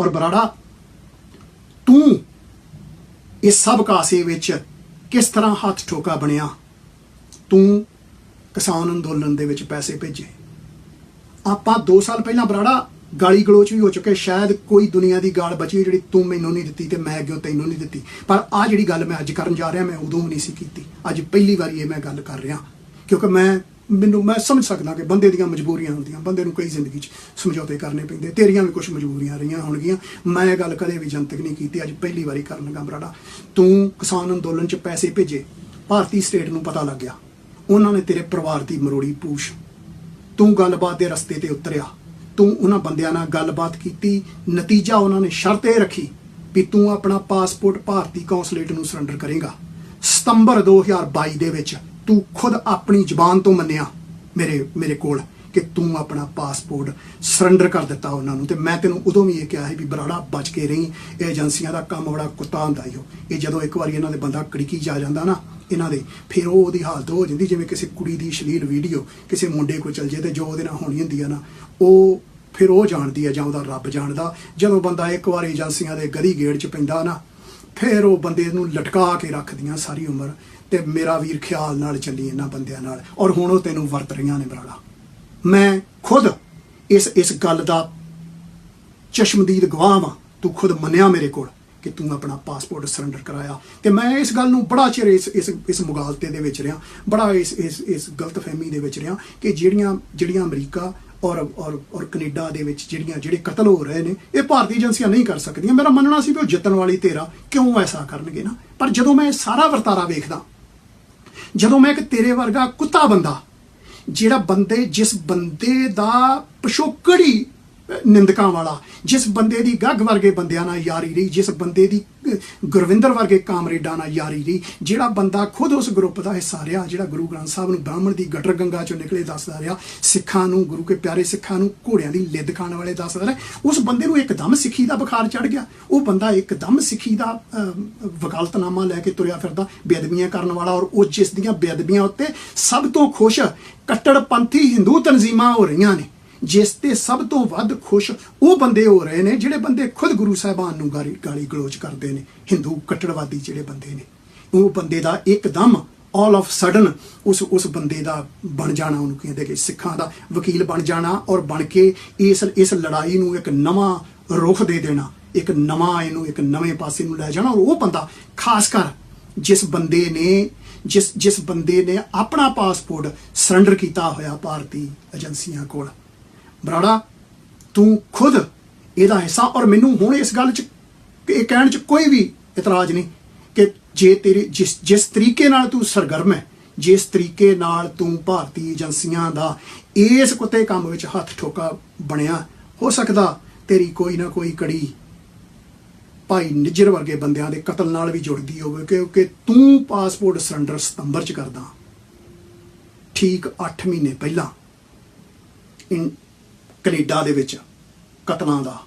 ਔਰ ਬਰਾੜਾ, ਤੂੰ ਇਸ ਸਭ ਕਾਸੇ ਵਿੱਚ ਕਿਸ ਤਰ੍ਹਾਂ ਹੱਥ ਠੋਕਾ ਬਣਿਆ? ਤੂੰ ਕਿਸਾਨ ਅੰਦੋਲਨ ਦੇ ਵਿੱਚ ਪੈਸੇ ਭੇਜੇ। ਆਪਾਂ 2 ਸਾਲ ਪਹਿਲਾਂ ਬਰਾੜਾ ਗਾਲੀ ਗਲੋਚ ਵੀ ਹੋ ਚੁੱਕੇ, ਸ਼ਾਇਦ ਕੋਈ ਦੁਨੀਆ ਦੀ ਗਾਲ ਬਚੀ ਜਿਹੜੀ ਤੂੰ ਮੈਨੂੰ ਨਹੀਂ ਦਿੱਤੀ ਤੇ ਮੈਂ ਅੱਗੇ ਤੈਨੂੰ ਨਹੀਂ ਦਿੱਤੀ। ਪਰ ਆ ਜਿਹੜੀ ਗੱਲ ਮੈਂ ਅੱਜ ਕਰਨ ਜਾ ਰਿਹਾ, ਮੈਂ ਉਦੋਂ ਵੀ ਨਹੀਂ ਸੀ ਕੀਤੀ। ਅੱਜ ਪਹਿਲੀ ਵਾਰੀ ਇਹ ਮੈਂ ਗੱਲ ਕਰ ਰਿਹਾ, ਕਿਉਂਕਿ ਮੈਂ ਮੈਨੂੰ ਮੈਂ ਸਮਝ ਸਕਦਾ ਕਿ ਬੰਦੇ ਦੀਆਂ ਮਜਬੂਰੀਆਂ ਹੁੰਦੀਆਂ, ਬੰਦੇ ਨੂੰ ਕਈ ਜ਼ਿੰਦਗੀ 'ਚ ਸਮਝੌਤੇ ਕਰਨੇ ਪੈਂਦੇ, ਤੇਰੀਆਂ ਵੀ ਕੁਝ ਮਜਬੂਰੀਆਂ ਰਹੀਆਂ ਹੋਣਗੀਆਂ। ਮੈਂ ਇਹ ਗੱਲ ਕਦੇ ਵੀ ਜਨਤਕ ਨਹੀਂ ਕੀਤੀ, ਅੱਜ ਪਹਿਲੀ ਵਾਰੀ ਕਰਨ ਲੱਗਾ ਬਰਾੜਾ ਤੂੰ ਕਿਸਾਨ ਅੰਦੋਲਨ 'ਚ ਪੈਸੇ ਭੇਜੇ, ਭਾਰਤੀ ਸਟੇਟ ਨੂੰ ਪਤਾ ਲੱਗ ਗਿਆ। ਉਹਨਾਂ ਨੇ ਤੇਰੇ ਪਰਿਵਾਰ ਦੀ ਮਰੋੜੀ ਪੂਛ। ਤੂੰ ਗੱਲਬਾਤ ਦੇ ਰਸਤੇ ਤੇ ਉਤਰਿਆ। ਤੂੰ ਉਹਨਾਂ ਬੰਦਿਆਂ ਨਾਲ ਗੱਲਬਾਤ ਕੀਤੀ, ਨਤੀਜਾ ਉਹਨਾਂ ਨੇ ਸ਼ਰਤ ਇਹ ਰੱਖੀ ਵੀ ਤੂੰ ਆਪਣਾ ਪਾਸਪੋਰਟ ਭਾਰਤੀ ਕੌਂਸੂਲੇਟ ਨੂੰ ਸਰੈਂਡਰ ਕਰੇਗਾ। ਸਤੰਬਰ 2022 ਦੇ ਵਿੱਚ ਤੂੰ ਖੁਦ ਆਪਣੀ ਜ਼ੁਬਾਨ ਤੋਂ ਮੰਨਿਆ ਮੇਰੇ ਮੇਰੇ ਕੋਲ ਕਿ ਤੂੰ ਆਪਣਾ ਪਾਸਪੋਰਟ ਸਰੈਂਡਰ ਕਰ ਦਿੱਤਾ ਉਹਨਾਂ ਨੂੰ ਤੇ ਮੈਂ ਤੈਨੂੰ ਉਦੋਂ ਵੀ ਇਹ ਕਿਹਾ ਸੀ ਵੀ ਬਰਾੜਾ ਬਚ ਕੇ ਰਹੀ, ਇਹ ਏਜੰਸੀਆਂ ਦਾ ਕੰਮ ਬੜਾ ਕੁੱਤਾ ਹੁੰਦਾ ਈ ਓ। ਇਹ ਜਦੋਂ ਇੱਕ ਵਾਰੀ ਇਹਨਾਂ ਦੇ ਬੰਦਾ ਕੜਕੀ ਜਾ ਜਾਂਦਾ ਨਾ, ਇਹਨਾਂ ਦੇ, ਫਿਰ ਉਹ ਉਹਦੀ ਹਾਲਤ ਹੋ ਜਾਂਦੀ ਜਿਵੇਂ ਕਿਸੇ ਕੁੜੀ ਦੀ ਅਸ਼ਲੀਲ ਵੀਡੀਓ ਕਿਸੇ ਮੁੰਡੇ ਕੋਲ ਚਲ ਜੇ ਤੇ ਜੋ ਉਹਦੇ ਨਾਲ ਹੋਣੀ ਹੁੰਦੀ ਆ ਨਾ, ਉਹ ਫਿਰ ਉਹ ਜਾਣਦੀ ਆ ਜਾਂ ਉਹਦਾ ਰੱਬ ਜਾਣਦਾ। ਜਦੋਂ ਬੰਦਾ ਇੱਕ ਵਾਰ ਏਜੰਸੀਆਂ ਦੇ ਗਦੀ ਗੇੜ 'ਚ ਪੈਂਦਾ ਨਾ, ਫਿਰ ਉਹ ਬੰਦੇ ਨੂੰ ਲਟਕਾ ਕੇ ਰੱਖਦੀਆਂ ਸਾਰੀ ਉਮਰ। ਤੇ ਮੇਰਾ ਵੀਰ ਖਿਆਲ ਨਾਲ ਚੱਲੀ ਇਹਨਾਂ ਬੰਦਿਆਂ ਨਾਲ। ਔਰ ਹੁਣ ਉਹ ਤੈਨੂੰ ਵਰਤ ਰਹੀਆਂ ਨੇ ਬਰਾੜਾ ਮੈਂ ਖੁਦ ਇਸ ਇਸ ਗੱਲ ਦਾ ਚਸ਼ਮਦੀਦ ਗਵਾਹ ਵਾਂ। ਤੂੰ ਖੁਦ ਮੰਨਿਆ ਮੇਰੇ ਕੋਲ ਕਿ ਤੂੰ ਆਪਣਾ ਪਾਸਪੋਰਟ ਸਰੈਂਡਰ ਕਰਾਇਆ। ਤੇ ਮੈਂ ਇਸ ਗੱਲ ਨੂੰ ਬੜਾ ਚਿਰ ਇਸ ਇਸ ਇਸ ਮੁਗਾਲਤੇ ਦੇ ਵਿੱਚ ਰਿਹਾ। ਬੜਾ ਇਸ ਇਸ ਇਸ ਗਲਤਫਹਿਮੀ ਦੇ ਵਿੱਚ ਰਿਹਾ ਕਿ ਜਿਹੜੀਆਂ ਜਿਹੜੀਆਂ ਅਮਰੀਕਾ ਔਰ ਔਰ ਔਰ ਕੈਨੇਡਾ ਦੇ ਵਿੱਚ ਜਿਹੜੀਆਂ, ਜਿਹੜੇ ਕਤਲ ਹੋ ਰਹੇ ਨੇ, ਇਹ ਭਾਰਤੀ ਏਜੰਸੀਆਂ ਨਹੀਂ ਕਰ ਸਕਦੀਆਂ। ਮੇਰਾ ਮੰਨਣਾ ਸੀ ਵੀ ਉਹ ਜਿੱਤਣ ਵਾਲੀ ਤੇਰਾ ਕਿਉਂ ਐਸਾ ਕਰਨਗੇ ਨਾ? ਪਰ ਜਦੋਂ ਮੈਂ ਇਹ ਸਾਰਾ ਵਰਤਾਰਾ ਵੇਖਦਾ ਜਦੋਂ ਮੈਂ ਇੱਕ ਤੇਰੇ ਵਰਗਾ ਕੁੱਤਾ ਬੰਦਾ ਜਿਹੜਾ ਬੰਦੇ ਜਿਸ ਬੰਦੇ ਦਾ ਪਿਛੋਕੜੀ ਨਿੰਦਕਾਂ ਵਾਲਾ, ਜਿਸ ਬੰਦੇ ਦੀ ਗੱਗ ਵਰਗੇ ਬੰਦਿਆਂ ਨਾਲ ਯਾਰੀ ਰਹੀ, ਜਿਸ ਬੰਦੇ ਦੀ ਗੁਰਵਿੰਦਰ ਵਰਗੇ ਕਾਮਰੇਡਾਂ ਨਾਲ ਯਾਰੀ ਰਹੀ, ਜਿਹੜਾ ਬੰਦਾ ਖੁਦ ਉਸ ਗਰੁੱਪ ਦਾ ਹਿੱਸਾ ਰਿਹਾ, ਜਿਹੜਾ ਗੁਰੂ ਗ੍ਰੰਥ ਸਾਹਿਬ ਨੂੰ ਬ੍ਰਾਹਮਣ ਦੀ ਗਟਰ ਗੰਗਾ ਚੋਂ ਨਿਕਲੇ ਦੱਸਦਾ ਰਿਹਾ, ਸਿੱਖਾਂ ਨੂੰ, ਗੁਰੂ ਕੇ ਪਿਆਰੇ ਸਿੱਖਾਂ ਨੂੰ ਘੋੜਿਆਂ ਦੀ ਲਿੱਦ ਖਾਣ ਵਾਲੇ ਦੱਸਦਾ ਰਿਹਾ, ਉਸ ਬੰਦੇ ਨੂੰ ਇੱਕਦਮ ਸਿੱਖੀ ਦਾ ਬੁਖਾਰ ਚੜ ਗਿਆ। ਉਹ ਬੰਦਾ ਇੱਕਦਮ ਸਿੱਖੀ ਦਾ ਵਕਾਲਤਨਾਮਾ ਲੈ ਕੇ ਤੁਰਿਆ ਫਿਰਦਾ, ਬੇਅਦਬੀਆਂ ਕਰਨ ਵਾਲਾ ਔਰ ਉਹ ਜਿਸ ਦੀਆਂ ਬੇਅਦਬੀਆਂ ਉੱਤੇ ਸਭ ਤੋਂ ਖੁਸ਼ ਕੱਟੜਪੰਥੀ ਹਿੰਦੂ ਤਨਜ਼ੀਮਾਂ ਹੋ ਰਹੀਆਂ ਨੇ। ਜਿਸ ਤੇ ਸਭ ਤੋਂ ਵੱਧ ਖੁਸ਼ ਉਹ ਬੰਦੇ ਹੋ ਰਹੇ ਨੇ ਜਿਹੜੇ ਬੰਦੇ ਖੁਦ ਗੁਰੂ ਸਾਹਿਬਾਨ ਨੂੰ ਗਾਲੀ ਗਾਲੀ ਗਲੋਚ ਕਰਦੇ ਨੇ, ਹਿੰਦੂ ਕੱਟੜਵਾਦੀ ਜਿਹੜੇ ਬੰਦੇ ਨੇ। ਉਹ ਬੰਦੇ ਦਾ ਇੱਕਦਮ ਆਲ ਆਫ ਸਡਨ ਉਸ ਉਸ ਬੰਦੇ ਦਾ ਬਣ ਜਾਣਾ, ਉਹਨੂੰ ਕਹਿੰਦੇ ਕਿ ਸਿੱਖਾਂ ਦਾ ਵਕੀਲ ਬਣ ਜਾਣਾ ਔਰ ਬਣ ਕੇ ਇਸ ਇਸ ਲੜਾਈ ਨੂੰ ਇੱਕ ਨਵਾਂ ਰੁਖ ਦੇ ਦੇਣਾ, ਇੱਕ ਨਵਾਂ ਇਹਨੂੰ ਇੱਕ ਨਵੇਂ ਪਾਸੇ ਨੂੰ ਲੈ ਜਾਣਾ ਔਰ ਉਹ ਬੰਦਾ ਖਾਸ ਕਰ ਜਿਸ ਬੰਦੇ ਨੇ ਜਿਸ ਜਿਸ ਬੰਦੇ ਨੇ ਆਪਣਾ ਪਾਸਪੋਰਟ ਸਰੈਂਡਰ ਕੀਤਾ ਹੋਇਆ ਭਾਰਤੀ ਏਜੰਸੀਆਂ ਕੋਲ ਬਰਾੜਾ, ਤੂੰ ਖੁਦ ਇਹਦਾ ਹਿੱਸਾ ਔਰ ਮੈਨੂੰ ਹੁਣ ਇਸ ਗੱਲ 'ਚ, ਇਹ ਕਹਿਣ 'ਚ ਕੋਈ ਵੀ ਇਤਰਾਜ਼ ਨਹੀਂ ਕਿ ਜੇ ਤੇਰੀ ਜਿਸ ਜਿਸ ਤਰੀਕੇ ਨਾਲ ਤੂੰ ਸਰਗਰਮ ਹੈ, ਜਿਸ ਤਰੀਕੇ ਨਾਲ ਤੂੰ ਭਾਰਤੀ ਏਜੰਸੀਆਂ ਦਾ ਇਸ ਕੁੱਤੇ ਕੰਮ ਵਿੱਚ ਹੱਥ ਠੋਕਾ ਬਣਿਆ, ਹੋ ਸਕਦਾ ਤੇਰੀ ਕੋਈ ਨਾ ਕੋਈ ਕੜੀ ਭਾਈ ਨਿੱਜਰ ਵਰਗੇ ਬੰਦਿਆਂ ਦੇ ਕਤਲ ਨਾਲ ਵੀ ਜੁੜਦੀ ਹੋਵੇ ਕਿਉਂਕਿ ਤੂੰ ਪਾਸਪੋਰਟ ਸਰੈਂਡਰ ਸਤੰਬਰ 'ਚ ਕਰਦਾ। ਠੀਕ 8 ਮਹੀਨੇ ਪਹਿਲਾਂ, ਇਨ ਕੈਨੇਡਾ ਦੇ ਵਿੱਚ ਕਤਲਾਂ ਦਾ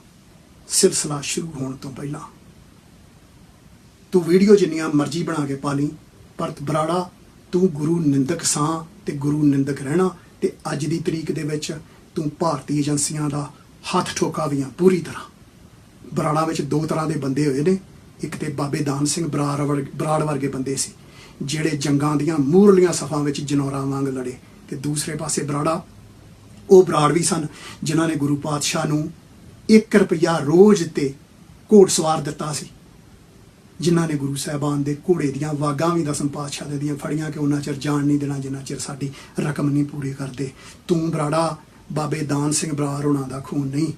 ਸਿਲਸਿਲਾ ਸ਼ੁਰੂ ਹੋਣ ਤੋਂ ਪਹਿਲਾਂ। ਤੂੰ ਵੀਡੀਓ ਜਿੰਨੀਆਂ ਮਰਜ਼ੀ ਬਣਾ ਕੇ ਪਾ ਲਈ, ਪਰ ਬਰਾੜਾ, ਤੂੰ ਗੁਰੂ ਨਿੰਦਕ ਸਾਂ ਤੇ ਗੁਰੂ ਨਿੰਦਕ ਰਹਿਣਾ ਤੇ ਅੱਜ ਦੀ ਤਰੀਕ ਦੇ ਵਿੱਚ ਤੂੰ ਭਾਰਤੀ ਏਜੰਸੀਆਂ ਦਾ ਹੱਥ ਠੋਕਾ ਵੀ ਆ ਪੂਰੀ ਤਰ੍ਹਾਂ। ਬਰਾੜਾ ਵਿੱਚ ਦੋ ਤਰ੍ਹਾਂ ਦੇ ਬੰਦੇ ਹੋਏ ਨੇ, ਇੱਕ ਤੇ ਬਾਬੇ ਦਾਨ ਸਿੰਘ ਬਰਾੜ ਵਰਗੇ ਬਰਾੜ ਵਰਗੇ ਬੰਦੇ ਸੀ, ਜਿਹੜੇ ਜੰਗਾਂ ਦੀਆਂ ਮੂਰਲੀਆਂ ਸਫਾਂ ਵਿੱਚ ਜਨੌਰਾਂ ਵਾਂਗ ਲੜੇ ਤੇ ਦੂਸਰੇ ਪਾਸੇ ਬਰਾੜਾ ਉਹ ਬਰਾੜ ਵੀ ਸਨ, ਜਿਨ੍ਹਾਂ ਨੇ ਗੁਰੂ ਪਾਤਸ਼ਾਹ ਨੂੰ 1 ਰੁਪਿਆ ਰੋਜ਼ ਤੇ ਘੋੜ ਸਵਾਰ ਦਿੱਤਾ ਸੀ, ਜਿਨ੍ਹਾਂ ਨੇ ਗੁਰੂ ਸਾਹਿਬਾਨ ਦੇ ਘੋੜੇ ਦੀਆਂ ਵਾਗਾਂ ਵੀ ਦਸਮ ਪਾਤਸ਼ਾਹ ਦੇ ਦੀਆਂ ਫੜੀਆਂ ਕਿ ਉਹਨਾਂ ਚਿਰ ਜਾਣ ਨਹੀਂ ਦੇਣਾ, ਜਿੰਨਾ ਚਿਰ ਸਾਡੀ ਰਕਮ ਨਹੀਂ ਪੂਰੀ ਕਰਦੇ। ਤੂੰ ਬਰਾੜਾ, ਬਾਬੇ ਦਾਨ ਸਿੰਘ ਬਰਾੜ ਉਹਨਾਂ ਦਾ ਖੂਨ ਨਹੀਂ,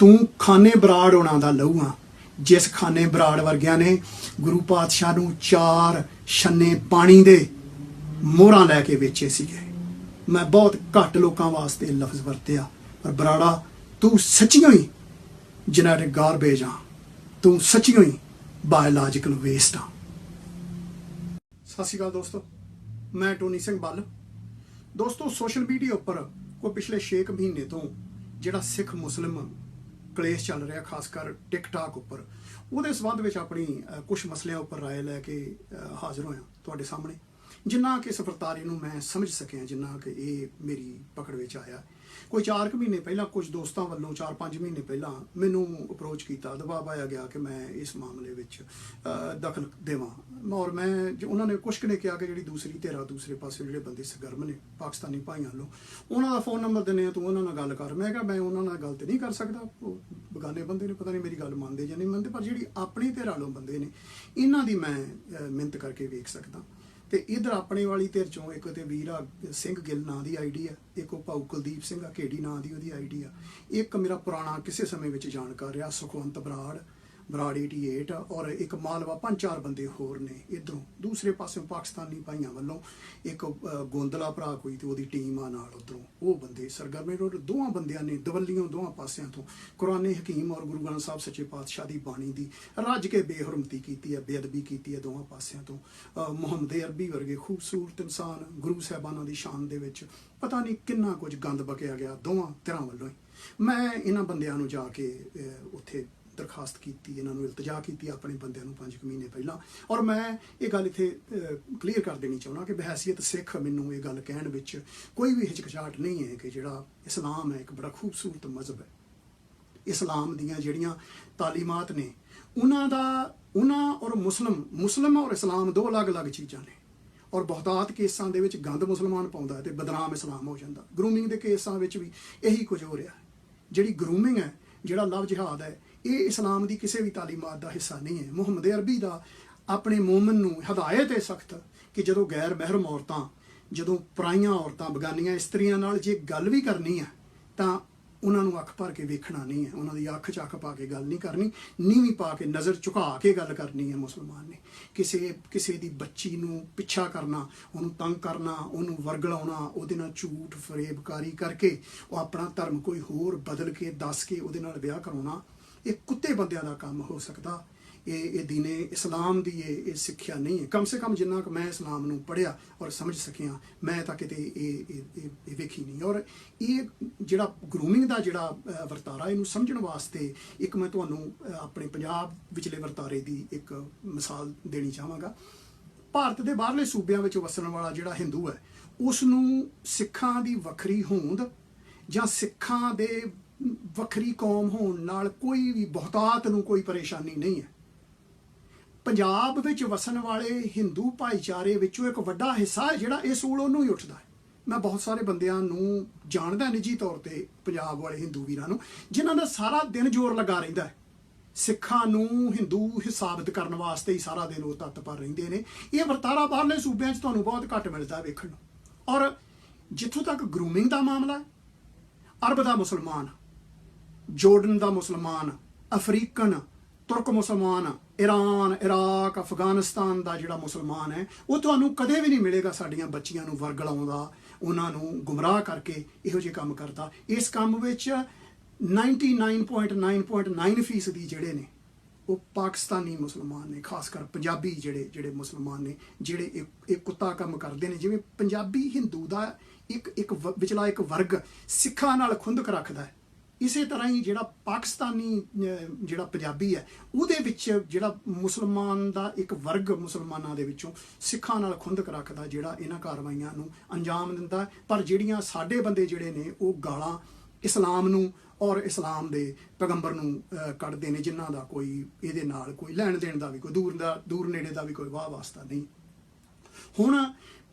ਤੂੰ ਖਾਨੇ ਬਰਾੜ ਉਹਨਾਂ ਦਾ ਲਹੂ ਆ ਜਿਸ ਖਾਨੇ ਬਰਾੜ ਵਰਗਿਆਂ ਨੇ ਗੁਰੂ ਪਾਤਸ਼ਾਹ ਨੂੰ ਚਾਰ ਛੰਨੇ ਪਾਣੀ ਦੇ ਮੋਹਰਾਂ ਲੈ ਕੇ ਵੇਚੇ ਸੀਗੇ। ਮੈਂ ਬਹੁਤ ਘੱਟ ਲੋਕਾਂ ਵਾਸਤੇ ਇਹ ਲਫ਼ਜ਼ ਵਰਤਿਆ ਪਰ ਬਰਾੜਾ ਤੂੰ ਸੱਚੀਓ ਹੀ ਜਨੈਟਿਕ ਗਾਰਬੇਜ ਆ ਤੂੰ ਸੱਚੀਓ ਹੀ ਬਾਇਓਲੋਜੀਕਲ ਵੇਸਟ ਆ ਸਤਿ ਸ਼੍ਰੀ ਅਕਾਲ ਦੋਸਤੋ ਮੈਂ ਟੋਨੀ ਸਿੰਘ ਬੱਲ ਦੋਸਤੋ ਸੋਸ਼ਲ ਮੀਡੀਆ ਉੱਪਰ ਕੋਈ ਪਿਛਲੇ 6 ਮਹੀਨੇ ਤੋਂ ਜਿਹੜਾ ਸਿੱਖ ਮੁਸਲਿਮ ਕਲੇਸ਼ ਚੱਲ ਰਿਹਾ ਖਾਸ ਕਰ ਟਿਕਟਾਕ ਉੱਪਰ ਉਹਦੇ ਸਬੰਧ ਵਿੱਚ ਆਪਣੀ ਕੁਝ ਮਸਲਿਆਂ ਉੱਪਰ رائے ਲੈ ਕੇ ਅ, ਹਾਜ਼ਰ ਹੋਇਆ ਤੁਹਾਡੇ ਸਾਹਮਣੇ ਜਿੰਨਾ ਕਿ ਇਸ ਵਰਤਾਰੇ ਨੂੰ ਮੈਂ ਸਮਝ ਸਕਿਆ, ਜਿੰਨਾ ਕਿ ਇਹ ਮੇਰੀ ਪਕੜ ਵਿੱਚ ਆਇਆ। ਕੋਈ 4 ਕੁ ਮਹੀਨੇ ਪਹਿਲਾਂ, ਕੁਝ ਦੋਸਤਾਂ ਵੱਲੋਂ 4-5 ਮਹੀਨੇ ਪਹਿਲਾਂ ਮੈਨੂੰ ਅਪਰੋਚ ਕੀਤਾ, ਦਬਾਅ ਪਾਇਆ ਗਿਆ ਕਿ ਮੈਂ ਇਸ ਮਾਮਲੇ ਵਿੱਚ ਦਖਲ ਦੇਵਾਂ। ਔਰ ਮੈਂ ਜੋ ਉਹਨਾਂ ਨੇ ਕੁਛ ਕੁ ਨੇ ਕਿਹਾ ਕਿ ਜਿਹੜੀ ਦੂਸਰੀ ਧਿਰ ਦੂਸਰੇ ਪਾਸੇ ਜਿਹੜੇ ਬੰਦੇ ਸਰਗਰਮ ਨੇ, ਪਾਕਿਸਤਾਨੀ ਭਾਈਆਂ ਵੱਲੋਂ, ਉਹਨਾਂ ਦਾ ਫੋਨ ਨੰਬਰ ਦਿੰਨੇ ਆ, ਤੂੰ ਉਹਨਾਂ ਨਾਲ ਗੱਲ ਕਰ। ਮੈਂ ਕਿਹਾ, ਮੈਂ ਉਹਨਾਂ ਨਾਲ ਗੱਲ ਤੇ ਨਹੀਂ ਕਰ ਸਕਦਾ। ਉਹ ਬਗਾਨੇ ਬੰਦੇ ਨੇ, ਪਤਾ ਨਹੀਂ ਮੇਰੀ ਗੱਲ ਮੰਨਦੇ ਜਾਂ ਨਹੀਂ ਮੰਨਦੇ, ਪਰ ਜਿਹੜੀ ਆਪਣੀ ਧਿਰ ਵਾਲੋਂ ਬੰਦੇ ਨੇ, ਇਹਨਾਂ ਦੀ ਮੈਂ ਮਿਹਨਤ ਕਰਕੇ ਵੇਖ ਸਕਦਾ। ਤੇ ਇਧਰ ਆਪਣੇ ਵਾਲੀ ਧਿਰ ਚੋਂ ਇੱਕ ਤੇ ਵੀਰਾ ਸਿੰਘ ਗਿੱਲ ਨਾਂ ਦੀ ਆਈਡੀ ਆ, ਇੱਕ ਉਹ ਭਾਊ ਕੁਲਦੀਪ ਸਿੰਘ ਆ ਘੇੜੀ ਨਾਂ ਦੀ ਉਹਦੀ ਆਈਡੀ ਆ। ਇੱਕ ਮੇਰਾ ਪੁਰਾਣਾ ਕਿਸੇ ਸਮੇਂ ਵਿੱਚ ਜਾਣਕਾਰ ਰਿਹਾ, ਸੁਖਵੰਤ ਬਰਾੜ। ਬਰਾੜ 88 ਆ ਔਰ ਇੱਕ ਮਾਲਵਾ ਪੰਜ ਚਾਰ ਬੰਦੇ ਹੋਰ ਨੇ ਇਧਰੋਂ। ਦੂਸਰੇ ਪਾਸਿਓਂ ਪਾਕਿਸਤਾਨੀ ਭਾਈਆਂ ਵੱਲੋਂ ਇੱਕ ਅਹ, ਗੋਂਦਲਾ ਭਰਾ ਕੋਈ ਤੇ ਉਹਦੀ ਟੀਮ ਆ ਨਾਲ ਉਧਰੋਂ। ਉਹ ਬੰਦੇ ਸਰਗਰਮੇ ਰੋਡ ਦੋਵਾਂ ਬੰਦਿਆਂ ਨੇ ਦਵੱਲੀਆਂ ਦੋਵਾਂ ਪਾਸਿਆਂ ਤੋਂ ਕੁਰਾਨੇ ਹਕੀਮ ਔਰ ਗੁਰੂ ਗ੍ਰੰਥ ਸਾਹਿਬ ਸੱਚੇ ਪਾਤਸ਼ਾਹ ਦੀ ਬਾਣੀ ਦੀ ਰੱਜ ਕੇ ਬੇਹਰਮਤੀ ਕੀਤੀ ਹੈ ਬੇਅਦਬੀ ਕੀਤੀ ਹੈ ਦੋਵਾਂ ਪਾਸਿਆਂ ਤੋਂ। ਅਹ, ਮੁਹੰਮਦ ਅਰਬੀ ਵਰਗੇ ਖੂਬਸੂਰਤ ਇਨਸਾਨ ਗੁਰੂ ਸਾਹਿਬਾਨਾਂ ਦੀ ਸ਼ਾਨ ਦੇ ਵਿੱਚ ਪਤਾ ਨਹੀਂ ਕਿੰਨਾ ਕੁਝ ਗੰਦ ਬਕਿਆ ਗਿਆ ਦੋਵਾਂ ਧਿਰਾਂ ਵੱਲੋਂ ਹੀ। ਮੈਂ ਇਹਨਾਂ ਬੰਦਿਆਂ ਨੂੰ ਜਾ ਕੇ ਉੱਥੇ ਦਰਖਾਸਤ ਕੀਤੀ, ਇਹਨਾਂ ਨੂੰ ਇਲਤਜਾ ਕੀਤੀ ਆਪਣੇ ਬੰਦਿਆਂ ਨੂੰ 5 ਮਹੀਨੇ ਪਹਿਲਾਂ। ਔਰ ਮੈਂ ਇਹ ਗੱਲ ਇੱਥੇ ਕਲੀਅਰ ਕਰ ਦੇਣੀ ਚਾਹੁੰਦਾ ਕਿ ਬਹਿਸੀਅਤ ਸਿੱਖ ਮੈਨੂੰ ਇਹ ਗੱਲ ਕਹਿਣ ਵਿੱਚ ਕੋਈ ਵੀ ਹਿਚਕਚਾਹਟ ਨਹੀਂ ਹੈ ਕਿ ਜਿਹੜਾ ਇਸਲਾਮ ਹੈ, ਇੱਕ ਬੜਾ ਖੂਬਸੂਰਤ ਮਜ਼ਹਬ ਹੈ। ਇਸਲਾਮ ਦੀਆਂ ਜਿਹੜੀਆਂ ਤਾਲੀਮਾਤ ਨੇ, ਉਹਨਾਂ ਦਾ, ਉਹਨਾਂ ਔਰ ਮੁਸਲਮ ਮੁਸਲਮ ਔਰ ਇਸਲਾਮ ਦੋ ਅਲੱਗ-ਅਲੱਗ ਚੀਜ਼ਾਂ ਨੇ। ਔਰ ਬਹੁਤਾਤ ਕੇਸਾਂ ਦੇ ਵਿੱਚ ਗੰਦ ਮੁਸਲਮਾਨ ਪਾਉਂਦਾ ਹੈ ਤੇ ਬਦਨਾਮ ਇਸਲਾਮ ਹੋ ਜਾਂਦਾ। ਗਰੂਮਿੰਗ ਦੇ ਕੇਸਾਂ ਵਿੱਚ ਵੀ ਇਹੀ ਕੁਝ ਹੋ ਰਿਹਾ ਜਿਹੜੀ ਗਰੂਮਿੰਗ ਹੈ, ਜਿਹੜਾ ਲਵ ਜਿਹਾਦ ਹੈ ਇਹ ਇਸਲਾਮ ਦੀ ਕਿਸੇ ਵੀ ਤਾਲੀਮਾਤ ਦਾ ਹਿੱਸਾ ਨਹੀਂ ਹੈ। ਮੁਹੰਮਦ ਅਰਬੀ ਦਾ ਆਪਣੇ ਮੂਮਨ ਨੂੰ ਹਦਾਇਤ ਹੈ ਸਖਤ ਕਿ ਜਦੋਂ ਗੈਰ ਮਹਿਰਮ ਔਰਤਾਂ, ਜਦੋਂ ਪਰਾਈਆਂ ਔਰਤਾਂ, ਬਗਾਨੀਆਂ ਇਸਤਰੀਆਂ ਨਾਲ ਜੇ ਗੱਲ ਵੀ ਕਰਨੀ ਹੈ, ਤਾਂ ਉਹਨਾਂ ਨੂੰ ਅੱਖ ਭਰ ਕੇ ਵੇਖਣਾ ਨਹੀਂ ਹੈ। ਉਹਨਾਂ ਦੀ ਅੱਖ 'ਚ ਅੱਖ ਪਾ ਕੇ ਗੱਲ ਨਹੀਂ ਕਰਨੀ, ਨੀਵੀਂ ਪਾ ਕੇ ਨਜ਼ਰ ਝੁਕਾ ਕੇ ਗੱਲ ਕਰਨੀ ਹੈ ਮੁਸਲਮਾਨ ਨੇ। ਕਿਸੇ ਕਿਸੇ ਦੀ ਬੱਚੀ ਨੂੰ ਪਿੱਛਾ ਕਰਨਾ, ਉਹਨੂੰ ਤੰਗ ਕਰਨਾ, ਉਹਨੂੰ ਵਰਗਲਾਉਣਾ, ਉਹਦੇ ਨਾਲ ਝੂਠ, ਫਰੇਬਕਾਰੀ ਕਰਕੇ ਉਹ ਆਪਣਾ ਧਰਮ ਕੋਈ ਹੋਰ ਬਦਲ ਕੇ, ਦੱਸ ਕੇ ਉਹਦੇ ਨਾਲ ਵਿਆਹ ਕਰਾਉਣਾ ਇਹ ਕੁੱਤੇ ਬੰਦਿਆਂ ਦਾ ਕੰਮ ਹੋ ਸਕਦਾ। ਇਹ ਇਹ ਦੀਨੇ ਇਸਲਾਮ ਦੀ ਇਹ ਇਹ ਸਿੱਖਿਆ ਨਹੀਂ ਹੈ। ਕਮ ਸੇ ਕਮ ਜਿੰਨਾ ਕੁ ਮੈਂ ਇਸਲਾਮ ਨੂੰ ਪੜਿਆ ਔਰ ਸਮਝ ਸਕਿਆ, ਮੈਂ ਤਾਂ ਕਿਤੇ ਇਹ ਇਹ, ਇਹ- ਵੇਖੀ ਨਹੀਂ। ਔਰ ਇਹ ਜਿਹੜਾ ਗਰੂਮਿੰਗ ਦਾ ਜਿਹੜਾ ਵਰਤਾਰਾ, ਇਹਨੂੰ ਸਮਝਣ ਵਾਸਤੇ ਇੱਕ ਮੈਂ ਤੁਹਾਨੂੰ ਆਪਣੇ ਪੰਜਾਬ ਵਿਚਲੇ ਵਰਤਾਰੇ ਦੀ ਇੱਕ ਮਿਸਾਲ ਦੇਣੀ ਚਾਹਾਂਗਾ। ਭਾਰਤ ਦੇ ਬਾਹਰਲੇ ਸੂਬਿਆਂ ਵਿੱਚ ਵਸਣ ਵਾਲਾ ਜਿਹੜਾ ਹਿੰਦੂ ਹੈ ਉਸ ਨੂੰ ਸਿੱਖਾਂ ਦੀ ਵੱਖਰੀ ਹੋਂਦ ਜਾਂ ਸਿੱਖਾਂ ਦੇ ਵੱਖਰੀ ਕੌਮ ਹੋਣ ਨਾਲ ਕੋਈ ਵੀ ਬਹੁਤਾਤ ਨੂੰ ਕੋਈ ਪਰੇਸ਼ਾਨੀ ਨਹੀਂ ਹੈ। ਪੰਜਾਬ ਵਿੱਚ ਵਸਣ ਵਾਲੇ ਹਿੰਦੂ ਭਾਈਚਾਰੇ ਵਿੱਚੋਂ ਇੱਕ ਵੱਡਾ ਹਿੱਸਾ ਹੈ ਜਿਹੜਾ ਇਸ ਸੂਲ ਉਹਨੂੰ ਹੀ ਉੱਠਦਾ ਹੈ। ਮੈਂ ਬਹੁਤ ਸਾਰੇ ਬੰਦਿਆਂ ਨੂੰ ਜਾਣਦਾ ਨਿੱਜੀ ਤੌਰ ਤੇ ਪੰਜਾਬ ਵਾਲੇ ਹਿੰਦੂ ਵੀਰਾਂ ਨੂੰ, ਜਿਨ੍ਹਾਂ ਦਾ ਸਾਰਾ ਦਿਨ ਜ਼ੋਰ ਲੱਗਾ ਰਹਿੰਦਾ ਹੈ। ਸਿੱਖਾਂ ਨੂੰ ਹਿੰਦੂ ਹਿਸਾਬਤ ਕਰਨ ਵਾਸਤੇ ਹੀ ਸਾਰਾ ਦਿਨ ਉਹ ਤੱਤਪਰ ਰਹਿੰਦੇ ਨੇ। ਇਹ ਵਰਤਾਰਾ ਬਾਹਰਲੇ ਸੂਬਿਆਂ 'ਚ ਤੁਹਾਨੂੰ ਬਹੁਤ ਘੱਟ ਮਿਲਦਾ ਵੇਖਣ ਨੂੰ। ਔਰ ਜਿੱਥੋਂ ਤੱਕ ਗਰੂਮਿੰਗ ਦਾ ਮਾਮਲਾ ਹੈ, ਅਰਬ ਦਾ ਮੁਸਲਮਾਨ ਜੋਰਡਨ ਦਾ ਮੁਸਲਮਾਨ, ਅਫਰੀਕਨ, ਤੁਰਕ ਮੁਸਲਮਾਨ ਈਰਾਨ ਇਰਾਕ, ਅਫਗਾਨਿਸਤਾਨ ਦਾ ਜਿਹੜਾ ਮੁਸਲਮਾਨ ਹੈ, ਉਹ ਤੁਹਾਨੂੰ ਕਦੇ ਵੀ ਨਹੀਂ ਮਿਲੇਗਾ ਸਾਡੀਆਂ ਬੱਚੀਆਂ ਨੂੰ ਵਰਗਲਾਉਂਦਾ ਉਹਨਾਂ ਨੂੰ ਗੁੰਮਰਾਹ ਕਰਕੇ ਇਹੋ ਜਿਹੇ ਕੰਮ ਕਰਦਾ। ਇਸ ਕੰਮ ਵਿੱਚ 99.9.9 ਫੀਸਦੀ ਜਿਹੜੇ ਨੇ, ਉਹ ਪਾਕਿਸਤਾਨੀ ਮੁਸਲਮਾਨ ਨੇ, ਖਾਸ ਕਰ ਪੰਜਾਬੀ ਜਿਹੜੇ ਜਿਹੜੇ ਮੁਸਲਮਾਨ ਨੇ, ਜਿਹੜੇ ਇਹ ਇਹ ਕੁੱਤਾ ਕੰਮ ਕਰਦੇ ਨੇ, ਜਿਵੇਂ ਪੰਜਾਬੀ ਹਿੰਦੂ ਦਾ ਇੱਕ ਇੱਕ ਵ- ਵਿਚਲਾ ਇੱਕ ਵਰਗ ਸਿੱਖਾਂ ਨਾਲ ਖੁੰਦਕ ਰੱਖਦਾ ਹੈ। ਇਸੇ ਤਰ੍ਹਾਂ ਹੀ ਜਿਹੜਾ ਪਾਕਿਸਤਾਨੀ ਜਿਹੜਾ ਪੰਜਾਬੀ ਹੈ, ਉਹਦੇ ਵਿੱਚ ਜਿਹੜਾ ਮੁਸਲਮਾਨ ਦਾ ਇੱਕ ਵਰਗ ਮੁਸਲਮਾਨਾਂ ਦੇ ਵਿੱਚੋਂ ਸਿੱਖਾਂ ਨਾਲ ਖੁੰਦਕ ਰੱਖਦਾ, ਜਿਹੜਾ ਇਹਨਾਂ ਕਾਰਵਾਈਆਂ ਨੂੰ ਅੰਜਾਮ ਦਿੰਦਾ ਪਰ ਜਿਹੜੀਆਂ ਸਾਡੇ ਬੰਦੇ ਜਿਹੜੇ ਨੇ, ਉਹ ਗਾਲਾਂ ਇਸਲਾਮ ਨੂੰ ਔਰ ਇਸਲਾਮ ਦੇ ਪੈਗੰਬਰ ਨੂੰ ਕੱਢਦੇ ਨੇ, ਜਿਨ੍ਹਾਂ ਦਾ ਕੋਈ ਇਹਦੇ ਨਾਲ ਕੋਈ ਲੈਣ ਦੇਣ ਦਾ ਵੀ ਕੋਈ ਦੂਰ ਦਾ, ਦੂਰ ਨੇੜੇ ਦਾ ਵੀ ਕੋਈ ਵਾਹ ਵਾਸਤਾ ਨਹੀਂ। ਹੁਣ